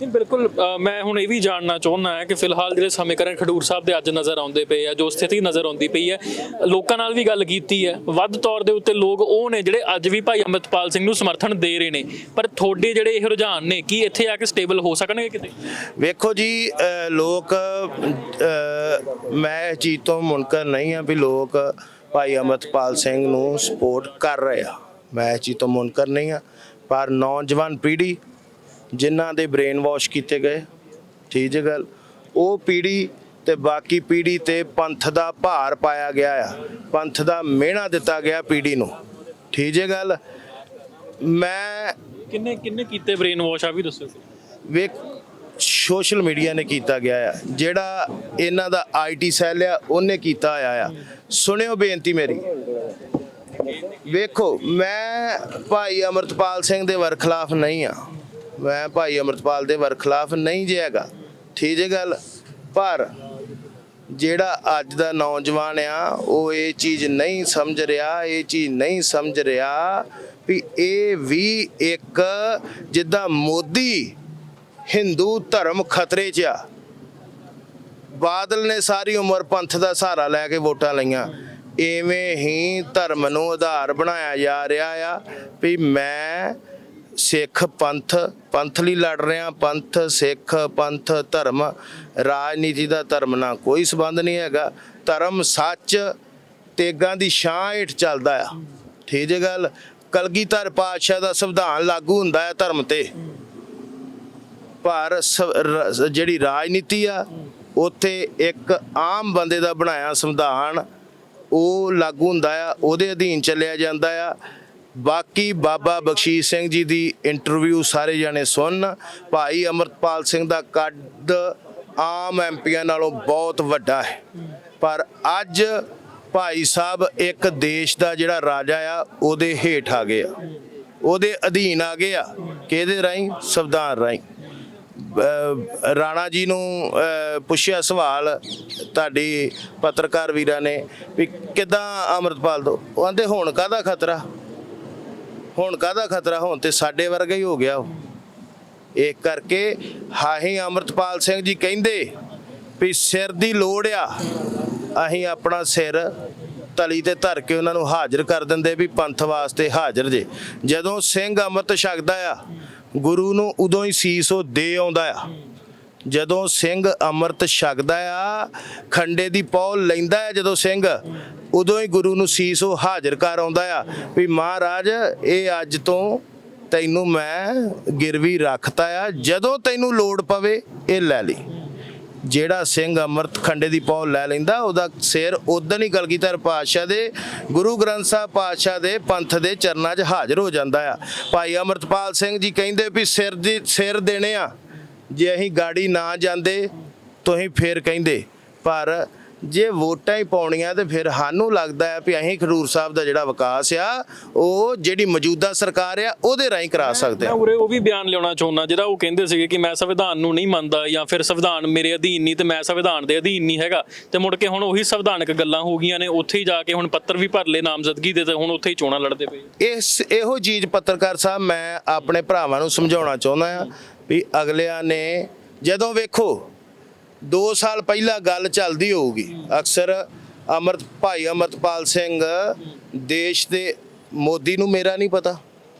ਨਹੀਂ ਬਿਲਕੁਲ ਮੈਂ ਹੁਣ ਇਹ ਵੀ ਜਾਣਨਾ ਚਾਹੁੰਦਾ ਹਾਂ ਕਿ ਫਿਲਹਾਲ ਜਿਹੜੇ ਸਮੀਕਰਨ ਖਡੂਰ ਸਾਹਿਬ ਦੇ ਅੱਜ ਨਜ਼ਰ ਆਉਂਦੇ ਪਏ ਆ ਜੋ ਸਥਿਤੀ ਨਜ਼ਰ ਆਉਂਦੀ ਪਈ ਹੈ ਲੋਕਾਂ ਨਾਲ ਵੀ ਗੱਲ ਕੀਤੀ ਹੈ। ਵੱਧ ਤੌਰ ਦੇ ਉੱਤੇ ਲੋਕ ਉਹ ਨੇ ਜਿਹੜੇ ਅੱਜ ਵੀ ਭਾਈ ਅੰਮ੍ਰਿਤਪਾਲ ਸਿੰਘ ਨੂੰ ਸਮਰਥਨ ਦੇ ਰਹੇ ਨੇ ਪਰ ਤੁਹਾਡੇ ਜਿਹੜੇ ਇਹ ਰੁਝਾਨ ਨੇ ਕੀ ਇੱਥੇ ਆ ਕੇ ਸਟੇਬਲ ਹੋ ਸਕਣਗੇ ਕਿਤੇ? ਵੇਖੋ ਜੀ ਲੋਕ ਮੈਂ ਚੀਜ਼ ਤੋਂ ਮੁਨਕਰ ਨਹੀਂ ਆ ਵੀ ਲੋਕ ਭਾਈ ਅਮਰਤਪਾਲ ਸਿੰਘ ਨੂੰ ਸਪੋਰਟ ਕਰ ਰਹੇ ਮੈਂ ਇਸ ਚੀਜ਼ ਤੋਂ ਮੁਨਕਰ ਨਹੀਂ ਆ ਪਰ ਨੌਜਵਾਨ ਪੀੜ੍ਹੀ ਜਿਨ੍ਹਾਂ ਦੇ ਬ੍ਰੇਨ ਵਾਸ਼ ਕੀਤੇ ਗਏ ਠੀਕ ਹੈ ਗੱਲ ਉਹ ਪੀੜ੍ਹੀ ਤੇ ਬਾਕੀ ਪੀੜ੍ਹੀ ਤੇ ਪੰਥ ਦਾ ਭਾਰ ਪਾਇਆ ਗਿਆ ਆ ਪੰਥ ਦਾ ਮਿਹਣਾ ਦਿੱਤਾ ਗਿਆ ਪੀੜ੍ਹੀ ਨੂੰ ਠੀਕ ਹੈ ਗੱਲ ਮੈਂ ਕਿੰਨੇ ਕਿੰਨੇ ਕੀਤੇ ਬ੍ਰੇਨ ਵਾਸ਼ ਆ ਵੀ ਦੱਸੋ। ਵੇਖ ਸੋਸ਼ਲ ਮੀਡੀਆ ਨੇ ਕੀਤਾ ਗਿਆ ਆ, ਜਿਹੜਾ ਇਹਨਾਂ ਦਾ ਆਈਟੀ ਸੈੱਲ ਆ, ਉਹਨੇ ਕੀਤਾ ਹੋਇਆ ਆ। ਸੁਣਿਓ ਬੇਨਤੀ ਮੇਰੀ। ਵੇਖੋ, ਮੈਂ ਭਾਈ ਅਮਰਤਪਾਲ ਸਿੰਘ ਦੇ ਵਰਖਲਾਫ ਨਹੀਂ ਆ। ਮੈਂ ਭਾਈ ਅਮਰਤਪਾਲ ਦੇ ਵਰਖਲਾਫ ਨਹੀਂ ਜੇ ਹੈਗਾ। ਠੀਕ ਹੈ ਗੱਲ? ਪਰ ਜਿਹੜਾ ਅੱਜ ਦਾ ਨੌਜਵਾਨ ਆ, ਉਹ ਇਹ ਚੀਜ਼ ਨਹੀਂ ਸਮਝ ਰਿਹਾ, ਇਹ ਚੀਜ਼ ਨਹੀਂ ਸਮਝ ਰਿਹਾ ਵੀ ਇਹ ਵੀ ਇੱਕ ਜਿੱਦਾਂ ਮੋਦੀ ਹਿੰਦੂ ਧਰਮ ਖਤਰੇ 'ਚ ਆ। ਬਾਦਲ ਨੇ ਸਾਰੀ ਉਮਰ ਪੰਥ ਦਾ ਸਹਾਰਾ ਲੈ ਕੇ ਵੋਟਾਂ ਲਈਆਂ। ਐਵੇਂ ਹੀ ਧਰਮ ਨੂੰ ਆਧਾਰ ਬਣਾਇਆ ਜਾ ਰਿਹਾ ਆ ਵੀ ਮੈਂ ਸਿੱਖ ਪੰਥ ਪੰਥ ਲਈ ਲੜ ਰਿਹਾ, ਪੰਥ, ਸਿੱਖ, ਪੰਥ, ਧਰਮ, ਰਾਜਨੀਤੀ ਦਾ ਧਰਮ ਨਾਲ ਕੋਈ ਸਬੰਧ ਨਹੀਂ ਹੈਗਾ। ਧਰਮ ਸੱਚ, ਤੇਗਾਂ ਦੀ ਛਾਂ ਹੇਠ ਚੱਲਦਾ ਆ। ਠੀਕ ਜੇ ਗੱਲ, ਕਲਗੀਧਰ ਪਾਤਸ਼ਾਹ ਦਾ ਸੰਵਿਧਾਨ ਲਾਗੂ ਹੁੰਦਾ ਹੈ ਧਰਮ ਤੇ। ਪਰ ਸ- ਰ- ਜਿਹੜੀ ਰਾਜਨੀਤੀ ਆ, ਉੱਥੇ ਇੱਕ ਆਮ ਬੰਦੇ ਦਾ ਬਣਾਇਆ ਸੰਵਿਧਾਨ, ਉਹ ਲਾਗੂ ਹੁੰਦਾ ਆ, ਉਹਦੇ ਅਧੀਨ ਚੱਲਿਆ ਜਾਂਦਾ ਆ। ਬਾਕੀ ਬਾਬਾ ਬਖਸ਼ੀਸ਼ ਸਿੰਘ ਜੀ ਦੀ ਇੰਟਰਵਿਊ ਸਾਰੇ ਜਾਣੇ ਸੁਣਨ ਭਾਈ ਅਮਰਤਪਾਲ ਸਿੰਘ ਦਾ ਕੱਦ ਆਮ ਐਮਪੀਆਂ ਨਾਲੋਂ ਬਹੁਤ ਵੱਡਾ ਹੈ। ਪਰ ਅੱਜ ਭਾਈ ਸਾਹਿਬ ਇੱਕ ਦੇਸ਼ ਦਾ ਜਿਹੜਾ ਰਾਜਾ ਆ, ਉਹਦੇ ਹੇਠ ਆ ਗਏ ਆ। ਉਹਦੇ ਅਧੀਨ ਆ ਗਏ ਆ। ਕਿਹਦੇ ਰਾਹੀਂ? ਸੰਵਿਧਾਨ ਰਾਹੀਂ। ਰਾਣਾ ਜੀ ਨੂੰ ਪੁੱਛਿਆ ਸਵਾਲ ਤੁਹਾਡੀ ਪੱਤਰਕਾਰ ਵੀਰਾਂ ਨੇ ਵੀ ਕਿਦਾਂ ਅਮਰਤਪਾਲ ਤੋਂ? ਉਹ ਕਹਿੰਦੇ, ਹੁਣ ਕਾਹਦਾ ਖਤਰਾ? ਹੁਣ ਕਾਹਦਾ ਖਤਰਾ? ਹੁਣ ਤੇ ਸਾਡੇ ਵਰਗਾ ਹੀ ਹੋ ਗਿਆ ਉਹ। ਇਹ ਕਰਕੇ ਹਾਹੀ ਅਮਰਤਪਾਲ ਸਿੰਘ ਜੀ ਕਹਿੰਦੇ ਵੀ ਸਿਰ ਦੀ ਲੋੜ ਆ, ਅਸੀਂ ਆਪਣਾ ਸਿਰ ਤਲੀ ਤੇ ਧਰ ਕੇ ਉਹਨਾਂ ਨੂੰ ਹਾਜ਼ਰ ਕਰ ਦਿੰਦੇ ਵੀ ਪੰਥ ਵਾਸਤੇ ਹਾਜ਼ਰ ਜੇ। ਜਦੋਂ ਸਿੰਘ ਅੰਮ੍ਰਿਤ ਛਕਦਾ ਆ, ਗੁਰੂ ਨੂੰ ਉਦੋਂ ਹੀ ਸੀਸ ਉਹ ਦੇ ਆਉਂਦਾ ਆ। ਜਦੋਂ ਸਿੰਘ ਅੰਮ੍ਰਿਤ ਛਕਦਾ ਆ, ਖੰਡੇ ਦੀ ਪੌ ਲੈਂਦਾ ਆ ਜਦੋਂ ਸਿੰਘ, ਉਦੋਂ ਹੀ ਗੁਰੂ ਨੂੰ ਸੀਸ ਉਹ ਹਾਜ਼ਰ ਕਰ ਆਉਂਦਾ ਆ ਵੀ ਮਹਾਰਾਜ, ਇਹ ਅੱਜ ਤੋਂ ਤੈਨੂੰ ਮੈਂ ਗਿਰਵੀ ਰੱਖਤਾ ਆ, ਜਦੋਂ ਤੈਨੂੰ ਲੋੜ ਪਵੇ ਇਹ ਲੈ ਲਈ। ਜਿਹੜਾ ਸਿੰਘ ਅੰਮ੍ਰਿਤ ਖੰਡੇ ਦੀ ਪੌ ਲੈ ਲੈਂਦਾ, ਉਹਦਾ ਸਿਰ ਉਦੋਂ ਹੀ ਕਲਗੀਧਰ ਪਾਤਸ਼ਾਹ ਦੇ, ਗੁਰੂ ਗ੍ਰੰਥ ਸਾਹਿਬ ਪਾਤਸ਼ਾਹ ਦੇ ਪੰਥ ਦੇ ਚਰਨਾਂ 'ਚ ਹਾਜ਼ਰ ਹੋ ਜਾਂਦਾ ਆ। ਭਾਈ ਅਮਰਤਪਾਲ ਸਿੰਘ ਜੀ ਕਹਿੰਦੇ ਵੀ ਸਿਰ ਦੀ, ਸਿਰ ਦੇਣੇ ਆ, ਜੇ ਅਸੀਂ ਗਾੜੀ ਨਾ ਜਾਂਦੇ, ਤੁਸੀਂ ਫੇਰ ਕਹਿੰਦੇ। ਪਰ ਜੇ ਵੋਟਾਂ ਹੀ ਪਾਉਣੀਆਂ ਤੇ ਫਿਰ ਸਾਨੂੰ ਲੱਗਦਾ ਹੈ ਵੀ ਅਸੀਂ ਖਡੂਰ ਸਾਹਿਬ ਦਾ ਜਿਹੜਾ ਵਿਕਾਸ ਆ ਉਹ ਜਿਹੜੀ ਮੌਜੂਦਾ ਸਰਕਾਰ ਆ ਉਹਦੇ ਰਾਹੀਂ ਕਰਾ ਸਕਦੇ ਮੈਂ ਆ ਉਰੇ ਉਹ ਵੀ ਬਿਆਨ ਲਿਆਉਣਾ ਚਾਹੁੰਦਾ ਜਿਹੜਾ ਉਹ ਕਹਿੰਦੇ ਸੀਗੇ ਕਿ ਮੈਂ ਸੰਵਿਧਾਨ ਨੂੰ ਨਹੀਂ ਮੰਨਦਾ ਜਾਂ ਫਿਰ ਸੰਵਿਧਾਨ ਮੇਰੇ ਅਧੀਨ ਨਹੀਂ ਤੇ ਮੈਂ ਸੰਵਿਧਾਨ ਦੇ ਅਧੀਨ ਨਹੀਂ ਹੈਗਾ। ਤੇ ਮੁੜ ਕੇ ਹੁਣ ਉਹੀ ਸੰਵਿਧਾਨਕ ਗੱਲਾਂ ਹੋ ਗਈਆਂ ਨੇ ਉੱਥੇ ਹੀ ਜਾ ਕੇ ਹੁਣ ਪੱਤਰ ਵੀ ਭਰ ਲਏ ਨਾਮਜ਼ਦਗੀ ਦੇ ਤੇ ਹੁਣ ਉੱਥੇ ਹੀ ਚੋਣਾਂ ਲੜਦੇ ਪਏ ਇਸ ਇਹੋ ਚੀਜ਼ ਪੱਤਰਕਾਰ ਸਾਹਿਬ ਮੈਂ ਆਪਣੇ ਭਰਾਵਾਂ ਨੂੰ ਸਮਝਾਉਣਾ ਚਾਹੁੰਦਾ ਆ ਵੀ ਅਗਲਿਆਂ ਨੇ ਜਦੋਂ ਵੇਖੋ 2 ਸਾਲ ਪਹਿਲਾਂ ਗੱਲ ਚੱਲਦੀ ਹੋਊਗੀ। ਅਕਸਰ ਅਮਰਤ ਭਾਈ ਅਮਰਤਪਾਲ ਸਿੰਘ ਦੇਸ਼ ਦੇ ਮੋਦੀ ਨੂੰ ਮੇਰਾ ਨਹੀਂ ਪਤਾ,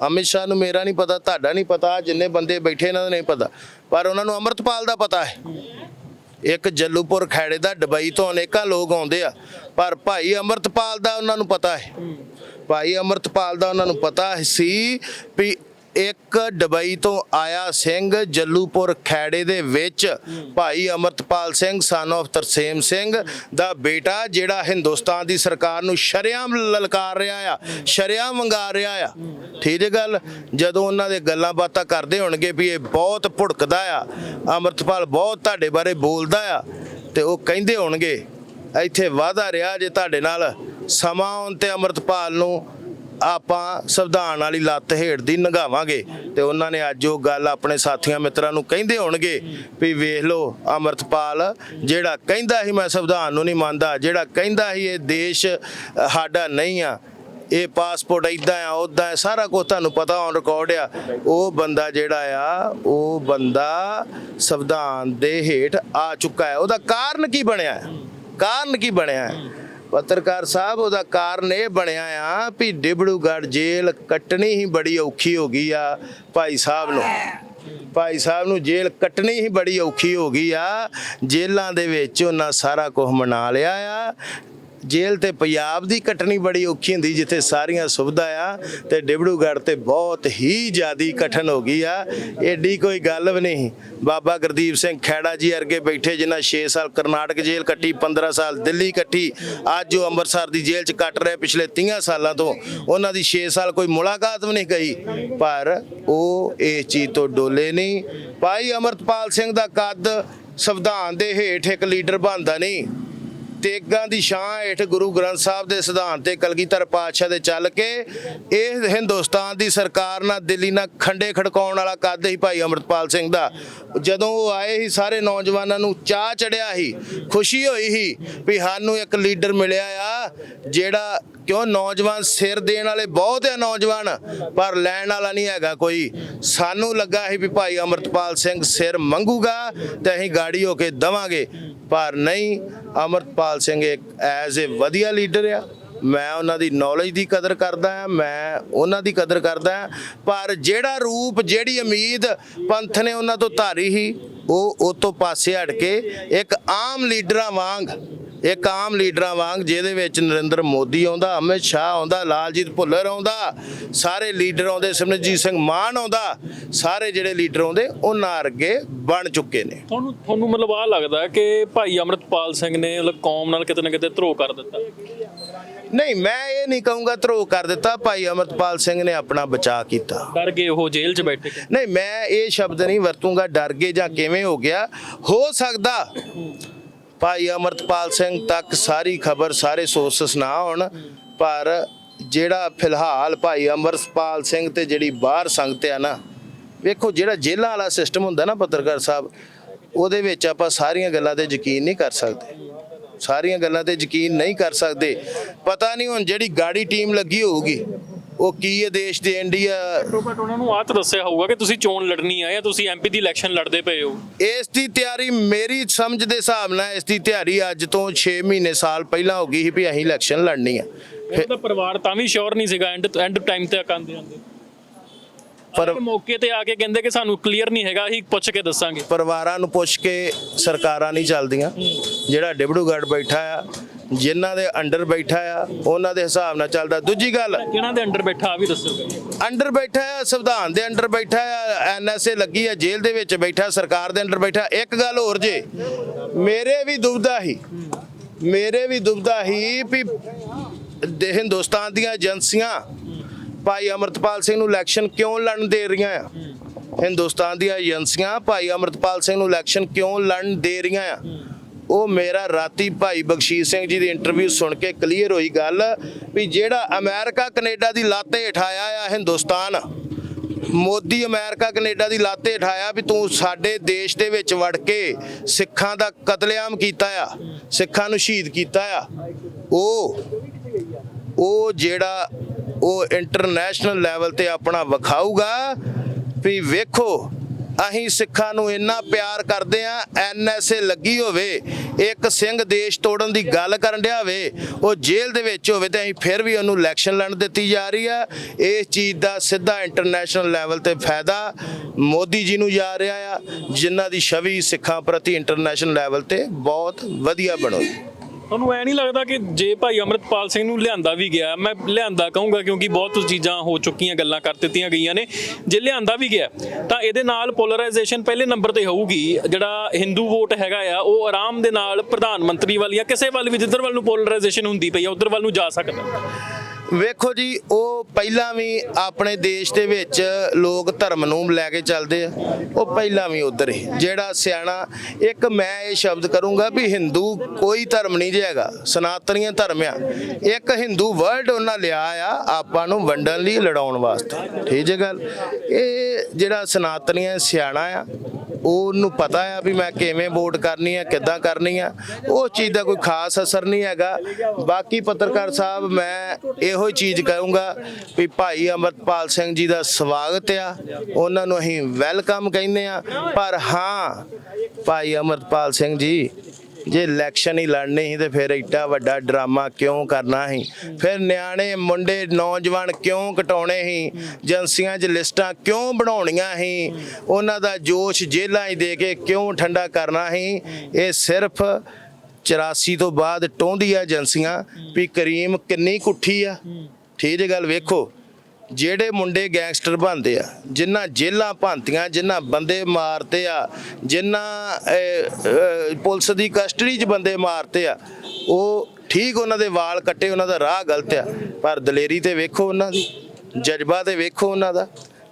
ਅਮਿਤ ਸ਼ਾਹ ਨੂੰ ਮੇਰਾ ਨਹੀਂ ਪਤਾ, ਤੁਹਾਡਾ ਨਹੀਂ ਪਤਾ ਜਿੰਨੇ ਬੰਦੇ ਬੈਠੇ ਇਹਨਾਂ ਦਾ ਨਹੀਂ ਪਤਾ, ਪਰ ਉਹਨਾਂ ਨੂੰ ਅਮਰਤਪਾਲ ਦਾ ਪਤਾ ਹੈ। ਇੱਕ ਜੱਲੂਪੁਰ ਖੈੜੇ ਦਾ ਦੁਬਈ ਤੋਂ ਅਨੇਕਾਂ ਲੋਕ ਆਉਂਦੇ ਆ, ਪਰ ਭਾਈ ਅਮਰਤਪਾਲ ਦਾ ਉਹਨਾਂ ਨੂੰ ਪਤਾ ਹੈ। ਭਾਈ ਅਮਰਤਪਾਲ ਦਾ ਉਹਨਾਂ ਨੂੰ ਪਤਾ ਸੀ ਵੀ ਇੱਕ ਦੁਬਈ ਤੋਂ ਆਇਆ ਸਿੰਘ ਜੱਲੂਪੁਰ ਖੈੜੇ ਦੇ ਵਿੱਚ ਭਾਈ ਅਮਰਤਪਾਲ ਸਿੰਘ ਸਨ of ਤਰਸੇਮ ਸਿੰਘ ਦਾ ਬੇਟਾ ਜਿਹੜਾ ਹਿੰਦੁਸਤਾਨ ਦੀ ਸਰਕਾਰ ਨੂੰ ਸ਼ਰਿਆਮ ਲਲਕਾਰ ਰਿਹਾ ਆ, ਸ਼ਰਿਆਮ ਮੰਗਾ ਰਿਹਾ ਆ। ਠੀਕ ਹੈ ਗੱਲ? ਜਦੋਂ ਉਹਨਾਂ ਦੇ ਗੱਲਾਂ ਬਾਤਾਂ ਕਰਦੇ ਹੋਣਗੇ ਵੀ ਇਹ ਬਹੁਤ ਭੁੜਕਦਾ ਆ, ਅਮਰਤਪਾਲ ਬਹੁਤ ਤੁਹਾਡੇ ਬਾਰੇ ਬੋਲਦਾ ਆ ਤੇ ਉਹ ਕਹਿੰਦੇ ਹੋਣਗੇ, ਇੱਥੇ ਵਾਦਾ ਰਿਹਾ ਜੇ ਤੁਹਾਡੇ ਨਾਲ ਸਮਾਂ ਆਉਣ ਤੇ ਅਮਰਤਪਾਲ ਨੂੰ ਆਪਾਂ ਸੰਵਿਧਾਨ ਵਾਲੀ ਲੱਤ ਹੇਠ ਦੀ ਨਗਾਵਾਂਗੇ ਤੇ ਉਹਨਾਂ ਨੇ ਅੱਜ ਉਹ ਗੱਲ ਆਪਣੇ ਸਾਥੀਆਂ ਮਿੱਤਰਾਂ ਨੂੰ ਕਹਿੰਦੇ ਹੋਣਗੇ ਵੀ ਵੇਖ ਲਓ ਅਮਰਤਪਾਲ, ਜਿਹੜਾ ਕਹਿੰਦਾ ਸੀ ਮੈਂ ਸੰਵਿਧਾਨ ਨੂੰ ਨਹੀਂ ਮੰਨਦਾ, ਜਿਹੜਾ ਕਹਿੰਦਾ ਸੀ ਇਹ ਦੇਸ਼ ਸਾਡਾ ਨਹੀਂ ਆ, ਇਹ ਪਾਸਪੋਰਟ ਇਦਾਂ ਆ ਉਦਾਂ ਆ, ਸਾਰਾ ਕੁਝ ਤੁਹਾਨੂੰ ਪਤਾ ਔਨ ਰਿਕਾਰਡ ਆ। ਉਹ ਬੰਦਾ ਜਿਹੜਾ ਆ, ਉਹ ਬੰਦਾ ਸੰਵਿਧਾਨ ਦੇ ਹੇਠ ਆ ਚੁੱਕਾ ਹੈ। ਉਹਦਾ ਕਾਰਨ ਕੀ ਬਣਿਆ? ਕਾਰਨ ਕੀ ਬਣਿਆ? ਹੈ? ਪੱਤਰਕਾਰ ਸਾਹਿਬ, ਉਹਦਾ ਕਾਰਨ ਇਹ ਬਣਿਆ ਆ ਵੀ ਡਿਬੜੂਗੜ੍ਹ ਜੇਲ੍ਹ ਕੱਟਣੀ ਹੀ ਬੜੀ ਔਖੀ ਹੋ ਗਈ ਆ ਭਾਈ ਸਾਹਿਬ ਨੂੰ। ਭਾਈ ਸਾਹਿਬ ਨੂੰ ਜੇਲ੍ਹ ਕੱਟਣੀ ਹੀ ਬੜੀ ਔਖੀ ਹੋ ਗਈ ਆ। ਜੇਲ੍ਹਾਂ ਦੇ ਵਿੱਚ ਉਹਨਾਂ ਸਾਰਾ ਕੁਝ ਮਨਾ ਲਿਆ ਆ। ਜੇਲ੍ਹ ਤੇ ਪੰਜਾਬ ਦੀ ਕੱਟਣੀ ਬੜੀ ਔਖੀ ਹੁੰਦੀ, ਜਿੱਥੇ ਸਾਰੀਆਂ ਸੁਵਿਧਾ ਆ ਤੇ ਡਿਬੜੂਗੜ੍ਹ ਤੇ ਬਹੁਤ ਹੀ ਜ਼ਿਆਦੀ ਕਠਨ ਹੋ ਗਈ ਆ। ਐਡੀ ਕੋਈ ਗੱਲ ਵੀ ਨਹੀਂ। ਬਾਬਾ ਗੁਰਦੀਪ ਸਿੰਘ ਖੈੜਾ ਜੀ ਅਰਗੇ ਬੈਠੇ, ਜਿਨ੍ਹਾਂ 6 ਸਾਲ ਕਰਨਾਟਕ ਜੇਲ੍ਹ ਕੱਟੀ 15 ਸਾਲ ਦਿੱਲੀ ਕੱਟੀ, ਅੱਜ ਉਹ ਅੰਮ੍ਰਿਤਸਰ ਦੀ ਜੇਲ੍ਹ 'ਚ ਕੱਟ ਰਹੇ ਪਿਛਲੇ 30 ਸਾਲਾਂ ਤੋਂ। ਉਹਨਾਂ ਦੀ 6 ਸਾਲ ਕੋਈ ਮੁਲਾਕਾਤ ਵੀ ਨਹੀਂ ਗਈ ਪਰ ਉਹ ਇਹ ਚੀਜ਼ ਤੋਂ ਡੋਲੇ ਨਹੀਂ। ਭਾਈ ਅਮਰਤਪਾਲ ਸਿੰਘ ਦਾ ਕੱਦ ਸੰਵਿਧਾਨ ਦੇ ਹੇਠ ਇੱਕ ਲੀਡਰ ਬਣਦਾ ਨਹੀਂ। ਤੇਗਾਂ ਦੀ ਛਾਂ ਹੇਠ ਗੁਰੂ ਗ੍ਰੰਥ ਸਾਹਿਬ ਦੇ ਸਿਧਾਂਤ ਤੇ ਕਲਗੀਧਰ ਪਾਤਸ਼ਾਹ ਦੇ ਚੱਲ ਕੇ ਇਹ ਹਿੰਦੁਸਤਾਨ ਦੀ ਸਰਕਾਰ ਨਾਲ ਦਿੱਲੀ ਨਾਲ ਖੰਡੇ ਖੜਕਾਉਣ ਵਾਲਾ ਕੱਦ ਹੀ ਭਾਈ ਅਮਰਤਪਾਲ ਸਿੰਘ ਦਾ। ਜਦੋਂ ਉਹ ਆਏ ਹੀ ਸਾਰੇ ਨੌਜਵਾਨਾਂ ਨੂੰ ਚਾਹ ਚੜਿਆ ਸੀ, ਖੁਸ਼ੀ ਹੋਈ ਸੀ ਵੀ ਸਾਨੂੰ ਇੱਕ ਲੀਡਰ ਮਿਲਿਆ ਆ, ਜਿਹੜਾ ਕਿਉਂ ਨੌਜਵਾਨ ਸਿਰ ਦੇਣ ਵਾਲੇ ਬਹੁਤ ਆ ਨੌਜਵਾਨ, ਪਰ ਲੈਣ ਵਾਲਾ ਨਹੀਂ ਹੈਗਾ ਕੋਈ। ਸਾਨੂੰ ਲੱਗਾ ਸੀ ਵੀ ਭਾਈ ਅਮਰਤਪਾਲ ਸਿੰਘ ਸਿਰ ਮੰਗੂਗਾ ਤੇ ਅਸੀਂ ਗਾੜੀ ਹੋ ਕੇ ਦਵਾਂਗੇ, ਪਰ ਨਹੀਂ, ਅਮਰਤਪਾਲ ਸਿੰਘ ਇੱਕ ਐਜ਼ ਅ ਵਧੀਆ ਲੀਡਰ ਆ। ਮੈਂ ਉਹਨਾਂ ਦੀ ਨੌਲੇਜ ਦੀ ਕਦਰ ਕਰਦਾ ਹਾਂ, ਮੈਂ ਉਹਨਾਂ ਦੀ ਕਦਰ ਕਰਦਾ ਹਾਂ। ਪਰ ਜਿਹੜਾ ਰੂਪ, ਜਿਹੜੀ ਉਮੀਦ ਪੰਥ ਨੇ ਉਹਨਾਂ ਤੋਂ ਧਾਰੀ ਸੀ, ਉਹ ਉਹ ਤੋਂ ਪਾਸੇ ਹਟ ਕੇ ਇੱਕ ਆਮ ਲੀਡਰਾਂ ਵਾਂਗ ਇੱਕ ਆਮ ਲੀਡਰਾਂ ਵਾਂਗ ਜਿਹਦੇ ਵਿੱਚ ਨਰਿੰਦਰ ਮੋਦੀ ਆਉਂਦਾ ਅਮਿਤ ਸ਼ਾਹ ਆਉਂਦਾ ਲਾਲਜੀਤ ਭੁੱਲਰ ਆਉਂਦਾ ਸਾਰੇ ਲੀਡਰ ਆਉਂਦੇ ਸਿਮਰਨਜੀਤ ਸਿੰਘ ਮਾਨ ਆਉਂਦਾ ਸਾਰੇ ਜਿਹੜੇ ਲੀਡਰ ਆਉਂਦੇ ਉਹਨਾਂ ਅੱਗੇ ਬਣ ਚੁੱਕੇ ਨੇ। ਤੁਹਾਨੂੰ ਤੁਹਾਨੂੰ ਮਤਲਬ ਆ ਲੱਗਦਾ ਕਿ ਭਾਈ ਅਮਰਤਪਾਲ ਸਿੰਘ ਨੇ ਮਤਲਬ ਕੌਮ ਨਾਲ ਕਿਤੇ ਨਾ ਕਿਤੇ ਧਰੋ ਕਰ ਦਿੱਤਾ? ਨਹੀਂ ਮੈਂ ਇਹ ਨਹੀਂ ਕਹੂੰਗਾ ਧਰੋ ਕਰ ਦਿੱਤਾ ਭਾਈ ਅਮਰਤਪਾਲ ਸਿੰਘ ਨੇ ਆਪਣਾ ਬਚਾਅ ਕੀਤਾ। ਡਰ ਗਏ ਉਹ ਜੇਲ੍ਹ 'ਚ ਬੈਠੇ? ਨਹੀਂ ਮੈਂ ਇਹ ਸ਼ਬਦ ਨਹੀਂ ਵਰਤੂੰਗਾ ਡਰ ਗਏ ਜਾਂ ਕਿਵੇਂ ਹੋ ਗਿਆ ਹੋ ਸਕਦਾ ਭਾਈ ਅਮਰਤਪਾਲ ਸਿੰਘ ਤੱਕ ਸਾਰੀ ਖਬਰ, ਸਾਰੇ ਸੋਰਸਸ ਨਾ ਹੋਣ ਪਰ ਜਿਹੜਾ ਫਿਲਹਾਲ ਭਾਈ ਅਮਰਤਪਾਲ ਸਿੰਘ ਤੇ ਜਿਹੜੀ ਬਾਹਰ ਸੰਗਤ ਆ ਨਾ, ਵੇਖੋ ਜਿਹੜਾ ਜੇਲ੍ਹਾਂ ਵਾਲਾ ਸਿਸਟਮ ਹੁੰਦਾ ਨਾ ਪੱਤਰਕਾਰ ਸਾਹਿਬ, ਉਹਦੇ ਵਿੱਚ ਆਪਾਂ ਸਾਰੀਆਂ ਗੱਲਾਂ ਤੇ ਯਕੀਨ ਨਹੀਂ ਕਰ ਸਕਦੇ। ਸਾਰੀਆਂ ਗੱਲਾਂ ਤੇ ਯਕੀਨ ਨਹੀਂ ਕਰ ਸਕਦੇ। ਪਤਾ ਨਹੀਂ ਹੁਣ ਜਿਹੜੀ ਗਾੜੀ ਟੀਮ ਲੱਗੀ ਹੋਊਗੀ ਉਹ ਕੀ ਇਹ ਦੇਸ਼ ਦੇ ਇੰਡੀਆ? ਘੱਟੋ ਘੱਟ ਉਹਨਾਂ ਨੂੰ ਆਹ ਤਾਂ ਦੱਸਿਆ ਹੋਊਗਾ ਕਿ ਤੁਸੀਂ ਚੋਣ ਲੜਨੀ ਆ ਜਾਂ ਤੁਸੀਂ ਐਮਪੀ ਦੀ ਇਲੈਕਸ਼ਨ ਲੜਦੇ ਪਏ ਹੋ। ਇਸ ਦੀ ਤਿਆਰੀ ਮੇਰੀ ਸਮਝ ਦੇ ਹਿਸਾਬ ਨਾਲ ਇਸ ਦੀ ਤਿਆਰੀ ਅੱਜ ਤੋਂ 6 ਮਹੀਨੇ ਸਾਲ ਪਹਿਲਾਂ ਹੋ ਗਈ ਸੀ ਵੀ ਅਸੀਂ ਇਲੈਕਸ਼ਨ ਲੜਨੀ ਆ। ਤਾਂ ਪਰਿਵਾਰ ਤਾਂ ਵੀ ਸ਼ੋਰ ਨਹੀਂ ਸੀਗਾ ਐਂਡ ਐਂਡ ਟਾਈਮ ਤੇ ਆਕਾਂਦੇ ਆਂਦੇ ਪਰ ਮੌਕੇ ਤੇ ਆ ਕੇ ਕਹਿੰਦੇ ਕਿ ਸਾਨੂੰ ਕਲੀਅਰ ਨਹੀਂ ਹੈਗਾ ਅਸੀਂ ਪੁੱਛ ਕੇ ਦੱਸਾਂਗੇ। ਪਰਿਵਾਰਾਂ ਨੂੰ ਪੁੱਛ ਕੇ ਸਰਕਾਰਾਂ ਨਹੀਂ ਚੱਲਦੀਆਂ। ਜਿਹੜਾ ਡਿਬੜੂਗੜ੍ਹ ਬੈਠਾ ਆ ਜਿਨ੍ਹਾਂ ਦੇ ਅੰਡਰ ਬੈਠਾ ਆ ਉਹਨਾਂ ਦੇ ਹਿਸਾਬ ਨਾਲ ਚੱਲਦਾ। ਦੂਜੀ ਗੱਲ ਕਿਹਨਾਂ ਦੇ ਅੰਡਰ ਬੈਠਾ ਆ ਵੀ ਦੱਸੋਗੇ ਅੰਡਰ ਬੈਠਾ ਆ ਸੰਵਿਧਾਨ ਦੇ ਅੰਡਰ ਬੈਠਾ ਆ ਐਨਐਸਏ ਲੱਗੀ ਆ ਜੇਲ੍ਹ ਦੇ ਵਿੱਚ ਬੈਠਾ ਸਰਕਾਰ ਦੇ ਅੰਡਰ ਬੈਠਾ। ਇੱਕ ਗੱਲ ਹੋਰ ਜੇ ਮੇਰੇ ਵੀ ਦੁਬਦਾ ਹੀ ਮੇਰੇ ਵੀ ਦੁਬਦਾ ਹੀ ਵੀ ਹਿੰਦੁਸਤਾਨ ਦੀਆਂ ਏਜੰਸੀਆਂ ਭਾਈ ਅਮਰਤਪਾਲ ਸਿੰਘ ਨੂੰ ਇਲੈਕਸ਼ਨ ਕਿਉਂ ਲੜਨ ਦੇ ਰਹੀਆਂ ਆ? ਹਿੰਦੁਸਤਾਨ ਦੀਆਂ ਏਜੰਸੀਆਂ ਭਾਈ ਅਮਰਤਪਾਲ ਸਿੰਘ ਨੂੰ ਇਲੈਕਸ਼ਨ ਕਿਉਂ ਲੜਨ ਦੇ ਰਹੀਆਂ ਆ? ਉਹ ਮੇਰਾ ਰਾਤੀ ਭਾਈ ਬਖਸ਼ੀਸ਼ ਸਿੰਘ ਜੀ ਦੀ ਇੰਟਰਵਿਊ ਸੁਣ ਕੇ ਕਲੀਅਰ ਹੋਈ ਗੱਲ ਵੀ ਜਿਹੜਾ ਅਮਰੀਕਾ ਕੈਨੇਡਾ ਦੀ ਲਾਤੇ ਹਟਾਇਆ ਆ ਹਿੰਦੁਸਤਾਨ ਮੋਦੀ ਅਮਰੀਕਾ ਕੈਨੇਡਾ ਦੀ ਲਾਤੇ ਉਠਾਇਆ ਵੀ ਤੂੰ ਸਾਡੇ ਦੇਸ਼ ਦੇ ਵਿੱਚ ਵੜ ਕੇ ਸਿੱਖਾਂ ਦਾ ਕਤਲੇਆਮ ਕੀਤਾ ਆ ਸਿੱਖਾਂ ਨੂੰ ਸ਼ਹੀਦ ਕੀਤਾ ਆ ਉਹ ਉਹ ਜਿਹੜਾ ਉਹ ਇੰਟਰਨੈਸ਼ਨਲ ਲੈਵਲ ਤੇ ਆਪਣਾ ਵਿਖਾਊਗਾ ਵੀ ਵੇਖੋ, ਅਸੀਂ ਸਿੱਖਾਂ ਨੂੰ ਇੰਨਾ ਪਿਆਰ ਕਰਦੇ ਆ ਐਨਐਸਏ ਲੱਗੀ ਹੋਵੇ, ਇੱਕ ਸਿੰਘ ਦੇਸ਼ ਤੋੜਨ ਦੀ ਗੱਲ ਕਰਨ ਡਿਆ ਹੋਵੇ, ਉਹ ਜੇਲ੍ਹ ਦੇ ਵਿੱਚ ਹੋਵੇ ਤੇ ਅਸੀਂ ਫਿਰ ਵੀ ਉਹਨੂੰ ਇਲੈਕਸ਼ਨ ਲੜਨ ਦਿੱਤੀ ਜਾ ਰਹੀ ਆ। ਇਸ ਚੀਜ਼ ਦਾ ਸਿੱਧਾ ਇੰਟਰਨੈਸ਼ਨਲ ਲੈਵਲ ਤੇ ਫਾਇਦਾ ਮੋਦੀ ਜੀ ਨੂੰ ਜਾ ਰਿਹਾ ਆ, ਜਿਨ੍ਹਾਂ ਦੀ ਛਵੀ ਸਿੱਖਾਂ ਪ੍ਰਤੀ ਇੰਟਰਨੈਸ਼ਨਲ ਲੈਵਲ ਤੇ ਬਹੁਤ ਵਧੀਆ ਬਣੋਗੀ ਤੁਹਾਨੂੰ ਐ ਨਹੀਂ ਲੱਗਦਾ ਕਿ ਜੇ ਭਾਈ ਅਮਰਤਪਾਲ ਸਿੰਘ ਨੂੰ ਲਿਆਂਦਾ ਵੀ ਗਿਆ, ਮੈਂ ਲਿਆਂਦਾ ਕਹੂੰਗਾ ਕਿਉਂਕਿ ਬਹੁਤ ਚੀਜ਼ਾਂ ਹੋ ਚੁੱਕੀਆਂ, ਗੱਲਾਂ ਕਰ ਦਿੱਤੀਆਂ ਗਈਆਂ ਨੇ। ਜੇ ਲਿਆਂਦਾ ਵੀ ਗਿਆ, ਤਾਂ ਇਹਦੇ ਨਾਲ ਪੋਲਰਾਈਜੇਸ਼ਨ ਪਹਿਲੇ ਨੰਬਰ ਤੇ ਹੋਊਗੀ। ਜਿਹੜਾ ਹਿੰਦੂ ਵੋਟ ਹੈਗਾ ਆ, ਉਹ ਆਰਾਮ ਦੇ ਨਾਲ ਪ੍ਰਧਾਨ ਮੰਤਰੀ ਵੱਲ ਜਾਂ ਕਿਸੇ ਵੱਲ ਵੀ ਜਿੱਧਰ ਵੱਲ ਨੂੰ ਪੋਲਰਾਈਜੇਸ਼ਨ ਹੁੰਦੀ ਪਈ ਆ, ਉਧਰ ਵੱਲ ਨੂੰ ਜਾ ਸਕਦਾ। ਵੇਖੋ ਜੀ, ਉਹ ਪਹਿਲਾਂ ਵੀ ਆਪਣੇ ਦੇਸ਼ ਦੇ ਵਿੱਚ ਲੋਕ ਧਰਮ ਨੂੰ ਲੈ ਕੇ ਚੱਲਦੇ ਆ। ਉਹ ਪਹਿਲਾਂ ਵੀ ਉਧਰ ਹੀ। ਜਿਹੜਾ ਸਿਆਣਾ, ਇੱਕ ਮੈਂ ਇਹ ਸ਼ਬਦ ਕਰੂੰਗਾ ਵੀ ਹਿੰਦੂ ਕੋਈ ਧਰਮ ਨਹੀਂ ਜੇ ਹੈਗਾ, ਸਨਾਤਨੀਆਂ ਧਰਮ। ਆ ਇੱਕ ਹਿੰਦੂ ਵਰਡ ਉਹਨਾਂ ਲਿਆ ਆ, ਆਪਾਂ ਨੂੰ ਵੰਡਣ ਲਈ ਲੜਾਉਣ ਵਾਸਤੇ। ਠੀਕ ਹੈ ਗੱਲ? ਇਹ ਜਿਹੜਾ ਸਨਾਤਨੀਆਂ ਸਿਆਣਾ ਆ, ਉਹਨੂੰ ਪਤਾ ਆ ਵੀ ਮੈਂ ਕਿਵੇਂ ਵੋਟ ਕਰਨੀ ਆ, ਕਿੱਦਾਂ ਕਰਨੀ ਆ। ਉਹ ਚੀਜ਼ ਦਾ ਕੋਈ ਖਾਸ ਅਸਰ ਨਹੀਂ ਹੈਗਾ। ਬਾਕੀ ਪੱਤਰਕਾਰ ਸਾਹਿਬ, ਮੈਂ ਇਹ ਹੀ ਚੀਜ਼ ਕਹੂੰਗਾ ਵੀ ਭਾਈ ਅਮਰਪਾਲ ਸਿੰਘ ਜੀ ਦਾ ਸਵਾਗਤ ਆ। ਉਹਨਾਂ ਨੂੰ ਅਸੀਂ ਵੈਲਕਮ ਕਹਿੰਦੇ ਆ। ਪਰ ਹਾਂ, ਭਾਈ ਅਮਰਪਾਲ ਸਿੰਘ ਜੀ, ਜੇ ਇਲੈਕਸ਼ਨ ਹੀ ਲੜਨੇ ਸੀ ਤੇ ਫਿਰ ਇੱਡਾ ਵੱਡਾ ਡਰਾਮਾ ਕਿਉਂ ਕਰਨਾ ਸੀ? ਫਿਰ ਨਿਆਣੇ, ਮੁੰਡੇ, ਨੌਜਵਾਨ ਕਿਉਂ ਘਟਾਉਣੇ ਸੀ? ਏਜੰਸੀਆਂ 'ਚ ਲਿਸਟਾਂ ਕਿਉਂ ਬਣਾਉਣੀਆਂ ਸੀ? ਉਹਨਾਂ ਦਾ ਜੋਸ਼ ਜੇਲਾਂ 'ਚ ਦੇ ਕੇ ਕਿਉਂ ਠੰਡਾ ਕਰਨਾ ਸੀ? ਇਹ ਸਿਰਫ 84 ਤੋਂ ਬਾਅਦ ਟੋਂਦੀ ਆ ਏਜੰਸੀਆਂ ਵੀ ਕਰੀਮ ਕਿੰਨੀ ਕੁੱਠੀ ਆ? ਠੀਕ ਗੱਲ ਵੇਖੋ ਜਿਹੜੇ ਮੁੰਡੇ ਗੈਂਗਸਟਰ ਬਣਦੇ ਆ ਜਿਨ੍ਹਾਂ ਜੇਲਾਂ ਭੰਤੀਆਂ ਜਿਨ੍ਹਾਂ ਬੰਦੇ ਮਾਰਤੇ ਆ ਜਿਨ੍ਹਾਂ ਪੁਲਿਸ ਦੀ ਕਸਟਡੀ 'ਚ ਬੰਦੇ ਮਾਰਤੇ ਆ ਉਹ ਠੀਕ ਉਹਨਾਂ ਦੇ ਵਾਲ ਕੱਟੇ ਉਹਨਾਂ ਦਾ ਰਾਹ ਗਲਤ ਆ ਪਰ ਦਲੇਰੀ ਤੇ ਵੇਖੋ ਉਹਨਾਂ ਦੀ ਜਜ਼ਬਾ ਤੇ ਵੇਖੋ ਉਹਨਾਂ ਦਾ।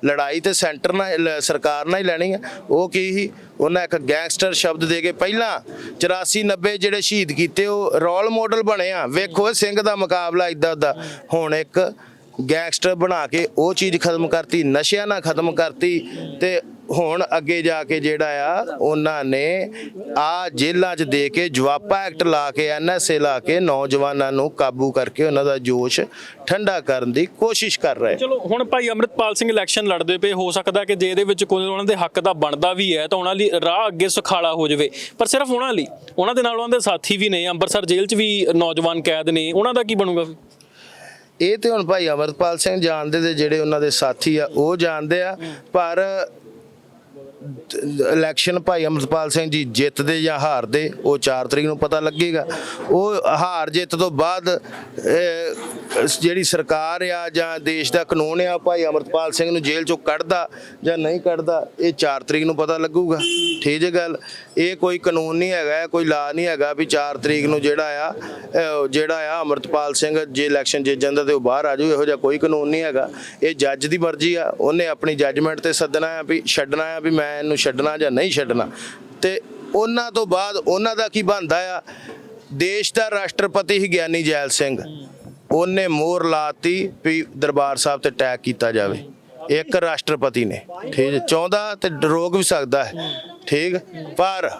ਲੜਾਈ ਤੇ ਸੈਂਟਰ ਨਾਲ ਲ- ਸਰਕਾਰ ਨਾਲ ਹੀ ਲੈਣੀ ਆ। ਉਹ ਕੀ ਸੀ? ਉਹਨਾਂ ਇੱਕ ਗੈਂਗਸਟਰ ਸ਼ਬਦ ਦੇ ਕੇ ਪਹਿਲਾਂ 84 90 ਜਿਹੜੇ ਸ਼ਹੀਦ ਕੀਤੇ, ਉਹ ਰੋਲ ਮਾਡਲ ਬਣੇ ਆ। ਵੇਖੋ ਸਿੰਘ ਦਾ ਮੁਕਾਬਲਾ ਇਦਾਂ ਦਾ। ਹੁਣ ਇੱਕ ਗੈਂਗਸਟਰ ਬਣਾ ਕੇ ਉਹ ਚੀਜ਼ ਖਤਮ ਕਰਤੀ, ਨਸ਼ਿਆਂ ਨਾਲ ਖਤਮ ਕਰਤੀ ਤੇ ਹੁਣ ਅੱਗੇ ਜਾ ਕੇ ਜਿਹੜਾ ਆ ਉਹਨਾਂ ਨੇ ਆ ਜੇਲ੍ਹਾਂ 'ਚ ਦੇ ਕੇ ਜਵਾਪਾ ਐਕਟ ਲਾ ਕੇ ਐਨਐਸਏ ਲਾ ਕੇ ਨੌਜਵਾਨਾਂ ਨੂੰ ਕਾਬੂ ਕਰਕੇ ਉਹਨਾਂ ਦਾ ਜੋਸ਼ ਠੰਡਾ ਕਰਨ ਦੀ ਕੋਸ਼ਿਸ਼ ਕਰ ਰਹੇ ਚਲੋ ਹੁਣ ਭਾਈ ਅਮਰਿਤਪਾਲ ਸਿੰਘ ਇਲੈਕਸ਼ਨ ਲੜਦੇ ਪਏ ਹੋ ਸਕਦਾ ਕਿ ਜੇ ਇਹਦੇ ਵਿੱਚ ਕੋਈ ਉਹਨਾਂ ਦੇ ਹੱਕ ਦਾ ਬਣਦਾ ਵੀ ਹੈ ਤਾਂ ਉਹਨਾਂ ਲਈ ਰਾਹ ਅੱਗੇ ਸੁਖਾਲਾ ਹੋ ਜਾਵੇ ਪਰ ਸਿਰਫ ਉਹਨਾਂ ਲਈ ਉਹਨਾਂ ਦੇ ਨਾਲ ਉਹਨਾਂ ਦੇ ਸਾਥੀ ਵੀ ਨੇ ਅੰਮ੍ਰਿਤਸਰ ਜੇਲ੍ਹ 'ਚ ਵੀ ਨੌਜਵਾਨ ਕੈਦ ਨੇ ਉਹਨਾਂ ਦਾ ਕੀ ਬਣੂਗਾ? ਇਹ ਤੇ ਹੁਣ ਭਾਈ ਅਮਰਪਾਲ ਸਿੰਘ ਜਾਣਦੇ ਤੇ ਜਿਹੜੇ ਉਹਨਾਂ ਦੇ ਸਾਥੀ ਆ ਉਹ ਜਾਣਦੇ ਆ ਪਰ ਇਲੈਕਸ਼ਨ ਭਾਈ ਅਮਰਪਾਲ ਸਿੰਘ ਜੀ ਜਿੱਤਦੇ ਜਾਂ ਹਾਰਦੇ ਉਹ 4 ਤਰੀਕ ਨੂੰ ਪਤਾ ਲੱਗੇਗਾ। ਉਹ ਹਾਰ ਜਿੱਤ ਤੋਂ ਬਾਅਦ ਜਿਹੜੀ ਸਰਕਾਰ ਆ ਜਾਂ ਦੇਸ਼ ਦਾ ਕਾਨੂੰਨ ਆ, ਭਾਈ ਅਮਰਪਾਲ ਸਿੰਘ ਨੂੰ ਜੇਲ੍ਹ ਚੋਂ ਕੱਢਦਾ ਜਾਂ ਨਹੀਂ ਕੱਢਦਾ, ਇਹ 4 ਤਰੀਕ ਨੂੰ ਪਤਾ ਲੱਗੂਗਾ। ਠੀਕ ਹੈ ਗੱਲ। ਇਹ ਕੋਈ ਕਾਨੂੰਨ ਨਹੀਂ ਹੈਗਾ ਕੋਈ ਲਾ ਨਹੀਂ ਹੈਗਾ ਵੀ 4 ਤਰੀਕ ਨੂੰ ਜਿਹੜਾ ਆ ਜਿਹੜਾ ਆ ਅਮਰਪਾਲ ਸਿੰਘ ਜੇ ਇਲੈਕਸ਼ਨ ਜਿੱਤ ਜਾਂਦਾ ਤੇ ਉਹ ਬਾਹਰ ਆ ਜਾਊ, ਇਹੋ ਜਿਹਾ ਕੋਈ ਕਾਨੂੰਨ ਨਹੀਂ ਹੈਗਾ। ਇਹ ਜੱਜ ਦੀ ਮਰਜ਼ੀ ਆ, ਉਹਨੇ ਆਪਣੀ ਜੱਜਮੈਂਟ ਤੇ ਸੱਦਣਾ ਆ ਵੀ ਛੱਡਣਾ ਆ ਵੀ ਮੈਂ ਇਹਨੂੰ ਛੱਡਣਾ ਜਾਂ ਨਹੀਂ ਛੱਡਣਾ। ਤੇ ਉਹਨਾਂ ਤੋਂ ਬਾਅਦ ਉਹਨਾਂ ਦਾ ਕੀ ਬਣਦਾ ਆ? ਦੇਸ਼ ਦਾ ਰਾਸ਼ਟਰਪਤੀ ਹੀ ਗਿਆਨੀ ਜੈਲ ਸਿੰਘ। ਉਹਨੇ ਮੋਹਰ ਲਾਤੀ ਵੀ ਦਰਬਾਰ ਸਾਹਿਬ ਤੇ ਅਟੈਕ ਕੀਤਾ ਜਾਵੇ। ਇੱਕ ਰਾਸ਼ਟਰਪਤੀ ਨੇ। ਠੀਕ ਚਾਹੁੰਦਾ ਤੇ ਰੋਕ ਵੀ ਸਕਦਾ ਹੈ। ਠੀਕ? ਪਰ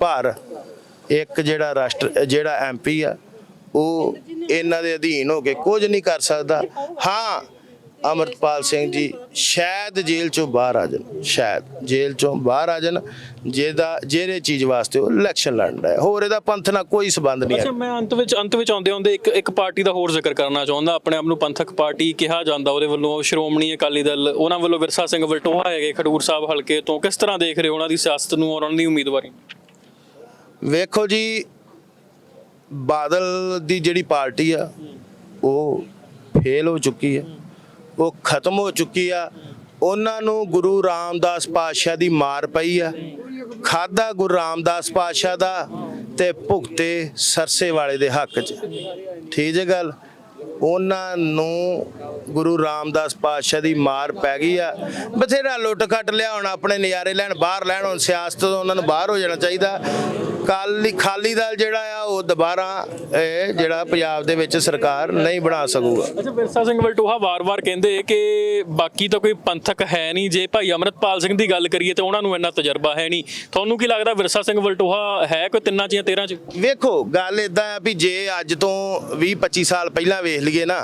ਪਰ ਇੱਕ ਜਿਹੜਾ ਰਾਸ਼ਟਰ, ਜਿਹੜਾ ਐਮਪੀ ਆ, ਉਹ ਇਹਨਾਂ ਦੇ ਅਧੀਨ ਹੋ ਕੇ ਕੁਝ ਨਹੀਂ ਕਰ ਸਕਦਾ। ਹਾਂ, ਅਮਰਪਾਲ ਸਿੰਘ ਜੀ, ਸ਼ਾਇਦ ਜੇਲ੍ਹ ਚੋਂ ਬਾਹਰ ਆ ਜਾਣ, ਸ਼ਾਇਦ ਜੇਲ੍ਹ ਚੋਂ ਬਾਹਰ ਆ ਜਾਣ। ਜਿਹਦਾ ਜਿਹੜੇ ਚੀਜ਼ ਵਾਸਤੇ ਉਹ ਇਲੈਕਸ਼ਨ ਲੜਦਾ ਹੈ। ਹੋਰ ਇਹਦਾ ਪੰਥ ਨਾਲ ਕੋਈ ਸਬੰਧ ਨਹੀਂ ਹੈ। ਅੱਛਾ ਮੈਂ ਅੰਤ ਵਿੱਚ ਅੰਤ ਵਿੱਚ ਆਉਂਦੇ ਆਉਂਦੇ ਇੱਕ ਇੱਕ ਪਾਰਟੀ ਦਾ ਹੋਰ ਜ਼ਿਕਰ ਕਰਨਾ ਚਾਹੁੰਦਾ। ਆਪਣੇ ਆਪ ਨੂੰ ਪੰਥਕ ਪਾਰਟੀ ਕਿਹਾ ਜਾਂਦਾ ਉਹਦੇ ਵੱਲੋਂ ਸ਼੍ਰੋਮਣੀ ਅਕਾਲੀ ਦਲ ਉਹਨਾਂ ਵੱਲੋਂ ਵਿਰਸਾ ਸਿੰਘ ਵਲਟੋਹਾ ਹੈਗੇ ਖਡੂਰ ਸਾਹਿਬ ਹਲਕੇ ਤੋਂ। ਕਿਸ ਤਰ੍ਹਾਂ ਦੇਖ ਰਹੇ ਉਹਨਾਂ ਦੀ ਸਿਆਸਤ ਨੂੰ ਔਰ ਉਹਨਾਂ ਦੀ ਉਮੀਦਵਾਰੀ? ਵੇਖੋ ਜੀ ਬਾਦਲ ਦੀ ਜਿਹੜੀ ਪਾਰਟੀ ਆ ਉਹ ਫੇਲ ਹੋ ਚੁੱਕੀ ਹੈ ਉਹ ਖਤਮ ਹੋ ਚੁੱਕੀ ਆ। ਉਹਨਾਂ ਨੂੰ ਗੁਰੂ ਰਾਮਦਾਸ ਪਾਤਸ਼ਾਹ ਦੀ ਮਾਰ ਪਈ ਆ। ਖਾਦਾ ਗੁਰੂ ਰਾਮਦਾਸ ਪਾਤਸ਼ਾਹ ਦਾ ਤੇ ਭੁਗਤੇ ਸਰਸੇ ਵਾਲੇ ਦੇ ਹੱਕ 'ਚ। ਠੀਕ ਜੇ ਗੱਲ? ਉਹਨਾਂ ਨੂੰ ਗੁਰੂ ਰਾਮਦਾਸ ਪਾਤਸ਼ਾਹ ਦੀ ਮਾਰ ਪੈ ਗਈ ਆ। ਬਥੇਰਾ ਲੁੱਟ ਖੱਟ ਲਿਆ ਹੁਣ ਆਪਣੇ ਨਜ਼ਾਰੇ ਲੈਣ ਬਾਹਰ ਲੈਣ ਹੁਣ ਸਿਆਸਤ ਤੋਂ ਉਹਨਾਂ ਨੂੰ ਬਾਹਰ ਹੋ ਜਾਣਾ ਚਾਹੀਦਾ। ਕਾਲੀ ਖਾਲੀ ਦਲ ਜਿਹੜਾ ਆ ਉਹ ਦੁਬਾਰਾ ਇਹ ਜਿਹੜਾ ਪੰਜਾਬ ਦੇ ਵਿੱਚ ਸਰਕਾਰ ਨਹੀਂ ਬਣਾ ਸਕੂਗਾ। ਅੱਛਾ ਵਿਰਸਾ ਸਿੰਘ ਵਲਟੋਹਾ ਵਾਰ-ਵਾਰ ਕਹਿੰਦੇ ਕਿ ਬਾਕੀ ਤਾਂ ਕੋਈ ਪੰਥਕ ਹੈ ਨਹੀਂ। ਜੇ ਭਾਈ ਅਮਰਤਪਾਲ ਸਿੰਘ ਦੀ ਗੱਲ ਕਰੀਏ ਤੇ ਉਹਨਾਂ ਨੂੰ ਇੰਨਾ ਤਜਰਬਾ ਹੈ ਨਹੀਂ। ਤੁਹਾਨੂੰ ਕੀ ਲੱਗਦਾ ਵਿਰਸਾ ਸਿੰਘ ਵਲਟੋਹਾ ਹੈ ਕੋਈ ਤਿੰਨਾਂ ਚ ਜਾਂ 13 ਚ? ਵੇਖੋ ਗੱਲ ਇਦਾਂ ਆ ਵੀ ਜੇ ਅੱਜ ਤੋਂ 20 25 ਸਾਲ ਪਹਿਲਾਂ ਵੇਖ ਲਈਏ ਨਾ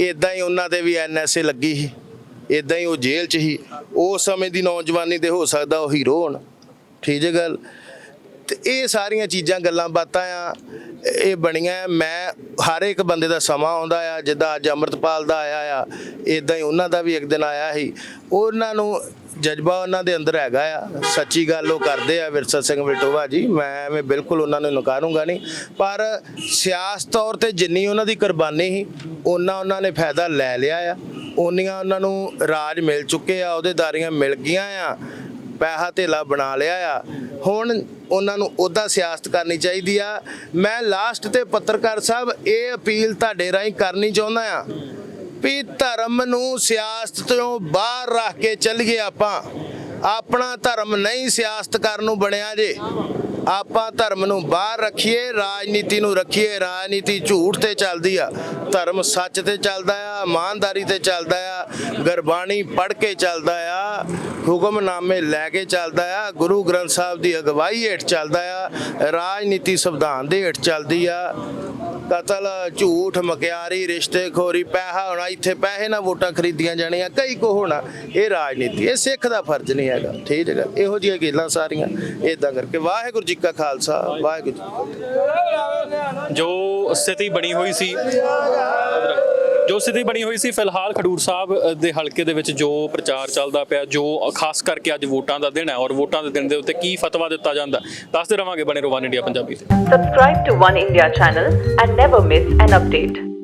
ਇਦਾਂ ਹੀ ਉਹਨਾਂ ਦੇ ਵੀ ਐਨਐਸਏ ਲੱਗੀ ਸੀ। ਇਦਾਂ ਹੀ ਉਹ ਜੇਲ੍ਹ 'ਚ ਸੀ। ਉਸ ਸਮੇਂ ਦੀ ਨੌਜਵਾਨੀ ਦੇ ਹੋ ਸਕਦਾ ਉਹ ਹੀਰੋ ਹੋਣ। ਠੀਕ ਹੈ ਗੱਲ? ਤੇ ਇਹ ਸਾਰੀਆਂ ਚੀਜ਼ਾਂ, ਗੱਲਾਂ ਬਾਤਾਂ ਆ, ਇਹ ਬਣੀਆਂ ਮੈਂ ਹਰ ਇੱਕ ਬੰਦੇ ਦਾ ਸਮਾਂ ਆਉਂਦਾ ਆ। ਜਿੱਦਾਂ ਅੱਜ ਅੰਮ੍ਰਿਤਪਾਲ ਦਾ ਆਇਆ ਆ ਇਦਾਂ ਹੀ ਉਹਨਾਂ ਦਾ ਵੀ ਇੱਕ ਦਿਨ ਆਇਆ ਸੀ। ਉਹਨਾਂ ਨੂੰ ਜਜ਼ਬਾ ਉਹਨਾਂ ਦੇ ਅੰਦਰ ਹੈਗਾ ਆ। ਸੱਚੀ ਗੱਲ ਉਹ ਕਰਦੇ ਆ ਵਿਰਸਾ ਸਿੰਘ ਵਲਟੋਵਾ ਜੀ। ਮੈਂ ਐਵੇਂ ਬਿਲਕੁਲ ਉਹਨਾਂ ਨੂੰ ਨਕਾਰੂੰਗਾ ਨਹੀਂ। ਪਰ ਸਿਆਸਤ ਤੌਰ ਤੇ ਜਿੰਨੀ ਉਹਨਾਂ ਦੀ ਕੁਰਬਾਨੀ ਸੀ ਉਹਨਾਂ ਉਹਨਾਂ ਨੇ ਫਾਇਦਾ ਲੈ ਲਿਆ ਆ। ਉਹਨੀਆਂ ਉਹਨਾਂ ਨੂੰ ਰਾਜ ਮਿਲ ਚੁੱਕੇ ਆ ਅਹੁਦੇਦਾਰੀਆਂ ਮਿਲ ਗਈਆਂ ਆ। ਪੈਸਾ ਧੇਲਾ ਬਣਾ ਲਿਆ ਆ। ਹੁਣ ਉਹਨਾਂ ਨੂੰ ਉਹਦਾ ਸਿਆਸਤ ਕਰਨੀ ਚਾਹੀਦੀ ਆ। ਮੈਂ ਲਾਸਟ ਤੇ ਪੱਤਰਕਾਰ ਸਾਹਿਬ, ਇਹ ਅਪੀਲ ਤੁਹਾਡੇ ਰਾਹੀਂ ਕਰਨੀ ਚਾਹੁੰਦਾ ਆ। ਵੀ ਧਰਮ ਨੂੰ ਸਿਆਸਤ ਤੋਂ ਬਾਹਰ ਰੱਖ ਕੇ ਚੱਲੀਏ ਆਪਾਂ। ਆਪਣਾ ਧਰਮ ਨਹੀਂ ਸਿਆਸਤ ਕਰਨ ਨੂੰ ਬਣਿਆ ਜੇ। ਆਪਾਂ ਧਰਮ ਨੂੰ ਬਾਹਰ ਰੱਖੀਏ, ਰਾਜਨੀਤੀ ਨੂੰ ਰੱਖੀਏ, ਰਾਜਨੀਤੀ ਝੂਠ ਤੇ ਚੱਲਦੀ ਆ। ਧਰਮ ਸੱਚ ਤੇ ਚੱਲਦਾ ਆ, ਇਮਾਨਦਾਰੀ ਤੇ ਚੱਲਦਾ ਆ, ਗੁਰਬਾਣੀ ਪੜ੍ਹ ਕੇ ਚੱਲਦਾ ਆ, ਹੁਕਮਨਾਮੇ ਲੈ ਕੇ ਚੱਲਦਾ ਆ, ਗੁਰੂ ਗ੍ਰੰਥ ਸਾਹਿਬ ਦੀ ਅਗਵਾਈ ਹੇਠ ਚੱਲਦਾ ਆ, ਰਾਜਨੀਤੀ ਸੰਵਿਧਾਨ ਦੇ ਹੇਠ ਚੱਲਦੀ ਆ। ਕਤਲ ਝੂਠ ਮਕਿਆਰੀ ਰਿਸ਼ਤੇਖੋਰੀ, ਪੈਸਾ ਹੋਣਾ, ਇੱਥੇ ਪੈਸੇ ਨਾਲ ਵੋਟਾਂ ਖਰੀਦੀਆਂ ਜਾਣੀਆਂ, ਕਈ ਕੋ ਹੋਣਾ। ਇਹ ਰਾਜਨੀਤੀ, ਇਹ ਸਿੱਖ ਦਾ ਫਰਜ਼ ਨਹੀਂ ਹੈਗਾ, ਠੀਕ ਹੈਗਾ ਇਹੋ ਜਿਹੀਆਂ ਗੱਲਾਂ ਸਾਰੀਆਂ ਇਦਾਂ ਕਰਕੇ। ਵਾਹਿਗੁਰੂ ਜੀ ਕਾ ਖਾਲਸਾ, ਵਾਹਿਗੁਰੂ ਜੀ ਜੋ ਸਥਿਤੀ ਬਣੀ ਹੋਈ ਸੀ ਜੋ ਸਥਿਤੀ ਬਣੀ ਹੋਈ ਸੀ, ਫਿਲਹਾਲ ਖਡੂਰ ਸਾਹਿਬ ਦੇ ਹਲਕੇ ਦੇ ਵਿੱਚ ਜੋ ਪ੍ਰਚਾਰ ਚੱਲਦਾ ਪਿਆ, ਜੋ ਖਾਸ ਕਰਕੇ ਅੱਜ ਵੋਟਾਂ ਦਾ ਦਿਨ ਹੈ ਔਰ ਵੋਟਾਂ ਦੇ ਦਿਨ ਦੇ ਉੱਤੇ ਕੀ ਫਤਵਾ ਦਿੱਤਾ ਜਾਂਦਾ, ਦੱਸਦੇ ਰਵਾਂਗੇ ਬਣੇ ਰੋਵਾਨ ਇੰਡੀਆ ਪੰਜਾਬੀ ਤੇ Subscribe to One India channel and never miss an.